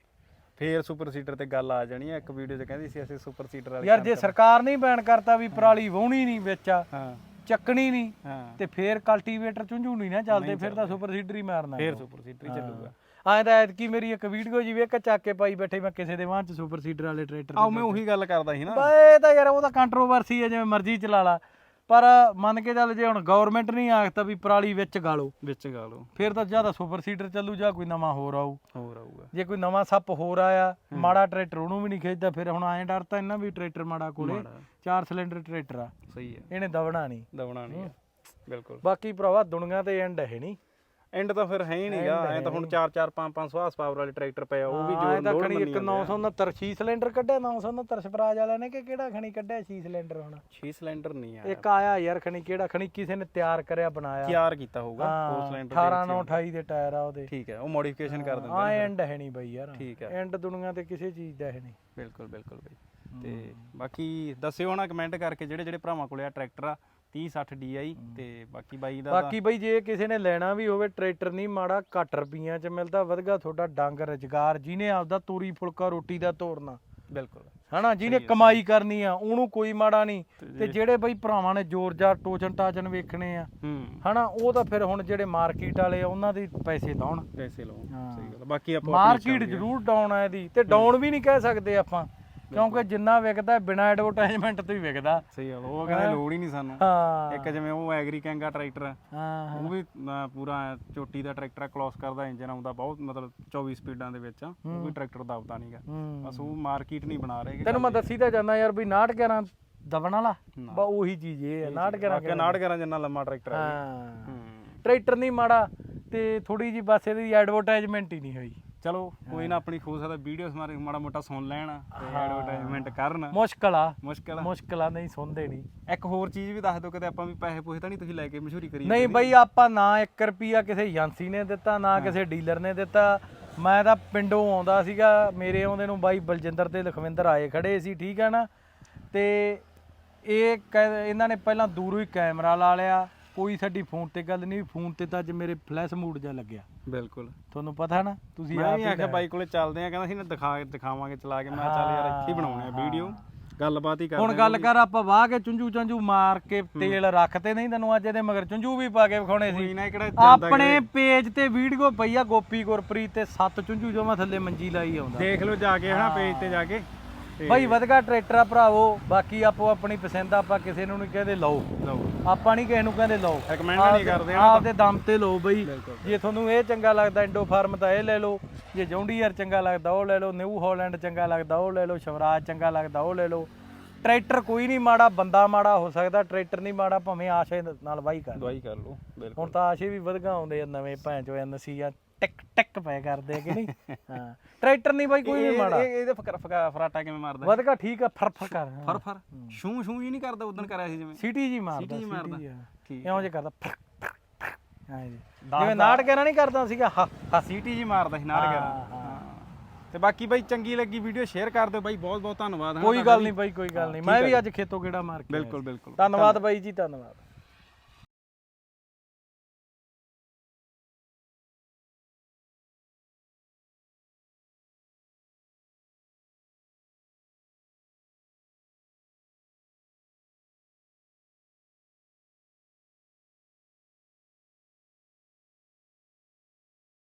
ਫੇਰ ਸੁਪਰ ਸੀਟਰ ਤੇ ਗੱਲ ਆ ਜਾਣੀ ਹੈ ਇੱਕ ਵੀਡੀਓ 'ਚ ਕਹਿੰਦੀ ਸੀ ਅਸੀਂ ਸੁਪਰ ਸੀਟਰ ਵਾਲੀ ਯਾਰ ਜੇ ਸਰਕਾਰ ਨਹੀਂ ਬੈਨ ਕਰਤਾ ਵੀ ਪਰਾਲੀ ਵਾਉਣੀ ਨਹੀਂ ਵਿੱਚ ਆ ਹਾਂ। ਚੱਕਣੀ ਨਹੀਂ ਹਾਂ ਤੇ ਫੇਰ ਕਲਟੀਵੇਟਰ ਝੁੰਝੂ ਨਹੀਂ ਨਾ ਚੱਲਦੇ ਫਿਰ ਤਾਂ ਸੁਪਰ ਸੀਡਰ ਹੀ ਮਾਰਨਾ ਫੇਰ ਸੁਪਰ ਸੀਟਰ ਹੀ ਚੱਲੂਗਾ। ਐਂ ਤਾਂ ਐਤਕੀ ਮੇਰੀ ਇੱਕ ਵੀਡੀਓ ਜੀ ਵੇਖ ਚੱਕ ਕੇ ਪਾਈ ਬੈਠੇ ਮੈਂ ਕਿਸੇ ਦੇ ਵਾਹਨ ਚ ਸੁਪਰ ਸੀਡਰ ਵਾਲੇ ਟਰੈਕਟਰ ਆਹ ਮੈਂ ਉਹੀ ਗੱਲ ਕਰਦਾ ਸੀ ਨਾ। ਬਈ ਤਾਂ ਯਾਰ ਉਹ ਤਾਂ ਕੰਟਰੋਵਰਸੀ ਹੈ ਜਿਵੇਂ ਮਰਜ਼ੀ ਚਲਾ ਲਾ। ਪਰ ਮੰਨ ਕੇ ਚੱਲ ਜੇ ਹੁਣ ਗਵਰਨਮੈਂਟ ਨਹੀਂ ਆਖਤਾ ਵੀ ਪਰਾਲੀ ਵਿੱਚ ਗਾਲੋ ਵਿੱਚ ਗਾ ਲਓ। ਫਿਰ ਤਾਂ ਜ਼ਿਆਦਾ ਸੁਪਰ ਸੀਡਰ ਚੱਲੂ ਜਾਂ ਕੋਈ ਨਵਾਂ ਹੋਰ ਆਊ। ਹੋਰ ਆਊਗਾ। ਜੇ ਕੋਈ ਨਵਾਂ ਸੱਪ ਹੋਰ ਆਇਆ ਮਾੜਾ ਟਰੈਕਟਰ ਉਹਨੂੰ ਵੀ ਨਹੀਂ ਖਿੱਚਦਾ ਫਿਰ ਹੁਣ ਐਂ ਡਰ ਤਾਂ ਇਹਨਾਂ ਵੀ ਟਰੈਕਟਰ ਮਾੜਾ ਕੋਲੇ। ਮਾੜਾ। ਚਾਰ ਸਿਲੰਡਰ ਟਰੈਕਟਰ ਆ। ਸਹੀ ਹੈ ਇਹਨੇ ਦਵਣਾ ਨਹੀਂ। ਦਵਣਾ ਨਹੀਂ ਹੈ। ਬਿਲਕੁਲ। ਬਾਕੀ ਭਰਾਵਾ ਦੁਨੀਆ ਤੇ ਐਂਡ ਹੈ ਨਹੀਂ। ਐਂਡ ਤਾਂ ਫਿਰ ਹੈ ਹੀ ਨਹੀਂਗਾ ਐ ਤਾਂ ਹੁਣ 4 4 5 5 ਹਾਰਸ ਪਾਵਰ ਵਾਲੇ ਟਰੈਕਟਰ ਪਏ ਆ ਉਹ ਵੀ ਹਾਂ, ਜੋ ਇਹ ਤਾਂ ਲੋਡ ਖਣੀ ਮੰਨੀ ਇੱਕ 969 ਛੇ ਸਿਲੰਡਰ ਕੱਢਿਆ 969 ਸਪਰਾਜ ਵਾਲਿਆਂ ਨੇ ਕਿ ਕਿਹੜਾ ਖਣੀ ਕੱਢਿਆ ਛੇ ਸਿਲੰਡਰ ਹੁਣ? 6 ਸਿਲੰਡਰ ਨਹੀਂ ਆ ਇੱਕ ਆਇਆ ਯਾਰ ਖਣੀ ਕਿਹੜਾ ਖਣੀ? ਕਿਸੇ ਨੇ ਤਿਆਰ ਕਰਿਆ ਬਣਾਇਆ। ਤਿਆਰ ਕੀਤਾ ਹੋਊਗਾ ਉਹ ਸਿਲੰਡਰ 18 9 28 ਦੇ ਟਾਇਰ ਆ ਉਹਦੇ। ਠੀਕ ਹੈ ਉਹ ਮੋਡੀਫਿਕੇਸ਼ਨ ਕਰ ਦਿੰਦੇ ਆ ਐਂਡ ਹੈ ਨਹੀਂ ਬਈ ਯਾਰ। ਠੀਕ ਹੈ। ਐਂਡ ਦੁਨੀਆ ਤੇ ਕਿਸੇ ਚੀਜ਼ ਦਾ ਹੈ ਨਹੀਂ। ਬਿਲਕੁਲ ਬਿਲਕੁਲ ਬਈ। ਤੇ ਬਾਕੀ ਦੱਸਿਓ ਨਾ ਕਮੈਂਟ ਕਰਕੇ ਜਿਹੜੇ ਜਿਹੜੇ ਭਰਾਵਾਂ ਕੋਲੇ ਆ ਟਰੈਕਟਰ ਆ 30 60 DI ਤੇ ਬਾਕੀ ਬਾਈ ਦਾ ਬਾਕੀ ਬਈ ਜੇ ਕਿਸੇ ਨੇ ਲੈਣਾ ਵੀ ਹੋਵੇ ਟਰੈਕਟਰ ਨਹੀਂ ਮਾੜਾ ਘੱਟ ਰੁਪਈਆਂ ਚ ਮਿਲਦਾ ਵਧਗਾ ਤੁਹਾਡਾ ਡੰਗ ਰੁਜ਼ਗਾਰ ਜਿਹਨੇ ਆਪਦਾ ਤੋਰੀ ਫੁਲਕਾ ਰੋਟੀ ਦਾ ਤੋਰਨਾ। ਬਿਲਕੁਲ। ਹਨਾ ਜਿਹਨੇ ਕਮਾਈ ਕਰਨੀ ਆ ਉਹਨੂੰ ਕੋਈ ਮਾੜਾ ਨਹੀਂ। ਤੇ ਜਿਹੜੇ ਬਈ ਭਰਾਵਾਂ ਨੇ ਜ਼ੋਰ ਜਾਰ ਟੋਚਨ ਟਾਚਨ ਵੇਖਣੇ ਆ ਹਨਾ ਉਹ ਤਾਂ ਫਿਰ ਹੁਣ ਜਿਹੜੇ ਮਾਰਕੀਟ ਵਾਲੇ ਆ ਉਹਨਾਂ ਦੇ ਪੈਸੇ ਲਾਉਣ। ਪੈਸੇ ਹਾਂ। ਸਹੀ ਗੱਲ। ਬਾਕੀ ਆਪਾਂ ਮਾਰਕੀਟ ਜ਼ਰੂਰ ਡਾਊਨ ਆ ਇਹਦੀ ਤੇ ਡਾਊਨ ਵੀ ਨਹੀਂ ਕਹਿ ਸਕਦੇ ਆਪਾਂ। ਕਿਉਂਕਿ ਜਿੰਨਾ ਵਿਕਦਾ ਬਿਨਾ ਐਡਵਰਟਾਈਜ਼ਮੈਂਟ ਤੋਂ ਹੀ ਵਿਕਦਾ। ਸਹੀ ਗੱਲ ਉਹ ਕਹਿੰਦੇ ਲੋੜ ਹੀ ਨਹੀਂ ਸਾਨੂੰ। ਹਾਂ। ਇੱਕ ਜਿਵੇਂ ਉਹ ਐਗਰੀ ਕੈਂਗਾ ਟਰੈਕਟਰ ਹਾਂ ਉਹ ਵੀ ਪੂਰਾ ਚੋਟੀ ਦਾ ਟਰੈਕਟਰ ਕਲੋਸ ਕਰਦਾ ਇੰਜਨ ਆਉਂਦਾ ਬਹੁਤ ਮਤਲਬ 24 ਸਪੀਡਾਂ ਦੇ ਵਿੱਚ। ਉਹ ਵੀ ਟਰੈਕਟਰ ਦਬਦਾ ਨਹੀਂਗਾ ਬਸ ਉਹ ਮਾਰਕੀਟ ਨਹੀਂ ਬਣਾ ਰਹੇ ਤੈਨੂੰ ਮੈਂ ਦੱਸੀ ਤਾਂ ਜਾਂਦਾ ਯਾਰ ਵੀ 69 11 ਦਬਣ ਵਾਲਾ? ਬਾ ਉਹੀ ਚੀਜ਼ ਇਹ ਹੈ 69 11 ਬਾਕੀ 69 ਜਿੰਨਾ ਲੰਮਾ ਟਰੈਕਟਰ ਹਾਂ। ਹੂੰ। ਟਰੈਕਟਰ ਨਹੀਂ ਮਾੜਾ ਤੇ ਥੋੜੀ ਜੀ ਬਸ ਇਹਦੀ ਐਡਵਰਟਾਈਜ਼ਮੈਂਟ ਹੀ ਨਹੀਂ ਹੋਈ। ਚਲੋ ਕੋਈ ਨਾ ਆਪਣੀ ਹੋ ਸਕਦਾ ਵੀਡੀਓਸ ਮਾਰੇ ਮਾੜਾ ਮੋਟਾ ਸੁਣ ਲੈਣ ਤੇ ਐਡਵਰਟਾਈਜ਼ਮੈਂਟ ਕਰਨ। ਮੁਸ਼ਕਲ ਆ। ਮੁਸ਼ਕਲ ਆ। ਮੁਸ਼ਕਲ ਆ ਨਹੀਂ ਸੁਣਦੇ ਨਹੀਂ। ਇੱਕ ਹੋਰ ਚੀਜ਼ ਵੀ ਦੱਸ ਦਿਓ ਕਿਤੇ ਆਪਾਂ ਵੀ ਪੈਸੇ ਪੂਸੇ ਤਾਂ ਨਹੀਂ ਤੁਸੀਂ ਲੈ ਕੇ ਮਸ਼ਹੂਰੀ ਕਰੀ ਨਹੀਂ ਬਈ ਆਪਾਂ ਨਾ 1 ਰੁਪਿਆ ਕਿਸੇ ਏਜੰਸੀ ਨੇ ਦਿੱਤਾ ਨਾ ਕਿਸੇ ਡੀਲਰ ਨੇ ਦਿੱਤਾ। ਮੈਂ ਤਾਂ ਪਿੰਡੋਂ ਆਉਂਦਾ ਸੀਗਾ ਮੇਰੇ ਆਉਂਦੇ ਨੂੰ ਬਾਈ ਬਲਜਿੰਦਰ ਤੇ ਲਖਵਿੰਦਰ ਆਏ ਖੜੇ ਸੀ ਠੀਕ ਹੈ ਨਾ? ਤੇ ਇਹ ਕਹਿ- ਇਹਨਾਂ ਨੇ ਪਹਿਲਾਂ ਦੂਰੋਂ ਹੀ ਕੈਮਰਾ ਲਾ ਲਿਆ। ਕੋਈ ਸਾਡੀ ਫੋਨ ਤੇ ਗੱਲ ਨਹੀਂ ਫੋਨ ਤੇ ਤਾਂ ਅੱਜ ਮੇਰੇ ਫਲੈਸ਼ ਮੂਡ ਜਾ ਲੱਗਿਆ। ਬਿਲਕੁਲ। ਤੁਹਾਨੂੰ ਪਤਾ ਨਾ ਤੁਸੀਂ ਮੈਂ ਆਪ ਵੀ ਹੀ ਆਖਿਆ ਬਾਈ ਕੋਲੇ ਚੱਲਦੇ ਆ ਕਹਿੰਦਾ ਸੀ ਨਾ ਦਿਖਾ ਦਿਖਾਵਾਂਗੇ ਚਲਾ ਕੇ ਮੈਂ ਕਿਹਾ ਚੱਲ ਯਾਰ ਇੱਥੇ ਹੀ ਬਣਾਉਣੇ ਆ ਵੀਡੀਓ ਗੱਲਬਾਤ ਹੀ ਕਰਦੇ ਹੁਣ ਗੱਲ ਕਰ ਆਪਾਂ ਵਾਹ ਕੇ ਚੁੰਝੂ ਚੁੰਝੂ ਮਾਰ ਕੇ ਤੇਲ ਰੱਖਤੇ ਨਹੀਂ ਤੈਨੂੰ ਅੱਜ ਇਹਦੇ ਮਗਰ ਚੁੰਝੂ ਵੀ ਪਾ ਕੇ ਵਿਖਾਉਣੇ ਸੀ। ਕੋਈ ਨਾ ਇਹ ਕਿਹੜਾ ਜਾਂਦਾ ਆਪਣੇ ਪੇਜ ਤੇ ਵੀਡੀਓ ਪਈ ਆ ਗੋਪੀ ਗੁਰਪ੍ਰੀਤ ਤੇ ਸੱਤ ਚੁੰਝੂ ਜੋ ਮੈਂ ਥੱਲੇ ਮੰਜੀ ਲਾਈ ਆਉਂਦਾ। ਦੇਖ ਲਓ ਜਾ ਕੇ ਹਨਾ ਪੇਜ ਤੇ ਜਾ ਕੇ। ਬਾਈ ਵਧਗਾ ਟਰੈਕਟਰ ਆ ਭਰਾਵੋ ਬਾਕੀ ਆਪੋ ਆਪਣੀ ਪਸੰਦ ਆ, ਆਪਾਂ ਕਿਸੇ ਨੂੰ ਨਹੀਂ ਕਹਿੰਦੇ ਲਓ। ਲਓ। ਆਪਾਂ ਨਹੀਂ ਕਿਸੇ ਨੂੰ ਕਹਿੰਦੇ ਲਓ। ਰეკਮੈਂਡ ਨਹੀਂ ਕਰਦੇ ਆਪਦੇ ਦਮ ਤੇ ਲਓ ਬਈ। ਜੇ ਤੁਹਾਨੂੰ ਇਹ ਚੰਗਾ ਲੱਗਦਾ ਇੰਡੋ ਫਾਰਮ ਤਾਂ ਇਹ ਲੈ ਲਓ। ਜੇ ਜੌਂਡੀਅਰ ਚੰਗਾ ਲੱਗਦਾ ਉਹ ਲੈ ਲਓ। ਨਿਊ ਹਾਲੈਂਡ ਚੰਗਾ ਲੱਗਦਾ ਉਹ ਲੈ ਲਓ। ਸ਼ਵਰਾਜ ਚੰਗਾ ਲੱਗਦਾ ਉਹ ਲੈ ਲਓ। ਟਰੈਕਟਰ ਕੋਈ ਨਹੀਂ ਮਾੜਾ ਬੰਦਾ ਮਾੜਾ ਹੋ ਸਕਦਾ। ਟਰੈਕਟਰ ਨਹੀਂ ਮਾੜਾ ਭਾਵੇਂ ਆਸ਼ੇ ਨਾਲ ਵਾਹੀ ਕਰ ਦਵਾਈ ਕਰ ਲਓ ਬਿਲਕੁਲ। ਹੁਣ ਤਾਂ ਆਸ਼ੇ ਵੀ ਵਧਗਾ ਆਉਂਦੇ ਆ ਨਵੇਂ ਭੈਣ ਚੋ ਐਨਸੀ ਆ ਟਿਕ ਟਿਕ ਪੈ ਕਰਦੇ ਆ ਕਿ ਨਹੀਂ? [laughs] ਹਾਂ। ਟਰੈਕਟਰ ਨਹੀਂ ਬਾਈ ਕੋਈ ਵੀ ਮਾੜਾ। ਇਹ- ਇਹਦੇ ਫਕਰ ਫਕਾ ਫਰਾਟਾ ਕਿਵੇਂ ਮਾਰਦਾ? ਵਧਗਾ ਠੀਕ ਆ ਫਰ ਫਰ ਕਰ। ਫਰ ਫਰ? ਸ਼ੂ ਸ਼ੂ ਹੀ ਨਹੀਂ ਕਰਦਾ ਉਦੋਂ ਕਰਿਆ ਸੀ ਜਿਵੇਂ। ਸਿਟੀ ਜੀ ਮਾਰਦਾ ਸੀਟੀ ਜੀ ਮਾਰਦਾ। ਠੀਕ ਇਉਂ ਜੇ ਕਰਦਾ ਫਰ ਫਰ ਫਰ ਹਾਂ ਜੀ। ਦਸ ਜਿਵੇਂ ਨਾਟਕ ਨਾ ਨਹੀਂ ਕਰਦਾ ਸੀਗਾ ਹਾ ਸੀਟੀ ਜੀ ਮਾਰਦਾ ਸੀ ਗਿਆ ਹਾਂ। ਤੇ ਬਾਕੀ ਬਾਈ ਚੰਗੀ ਲੱਗੀ ਵੀਡੀਓ ਸ਼ੇਅਰ ਕਰ ਦਿਓ ਬਾਈ ਬਹੁਤ ਬਹੁਤ ਧੰਨਵਾਦ ਹਾਂ ਕੋਈ ਗੱਲ। ਨਹੀਂ ਬਾਈ ਕੋਈ ਗੱਲ ਨਹੀਂ। ਮੈਂ ਵੀ ਅੱਜ ਖੇਤੋਂ ਗੇੜਾ ਮਾਰ ਕੇ ਬਿਲਕੁਲ। ਬਿਲਕੁਲ। ਧੰਨਵਾਦ ਬਾਈ ਜੀ ਧੰਨਵਾਦ।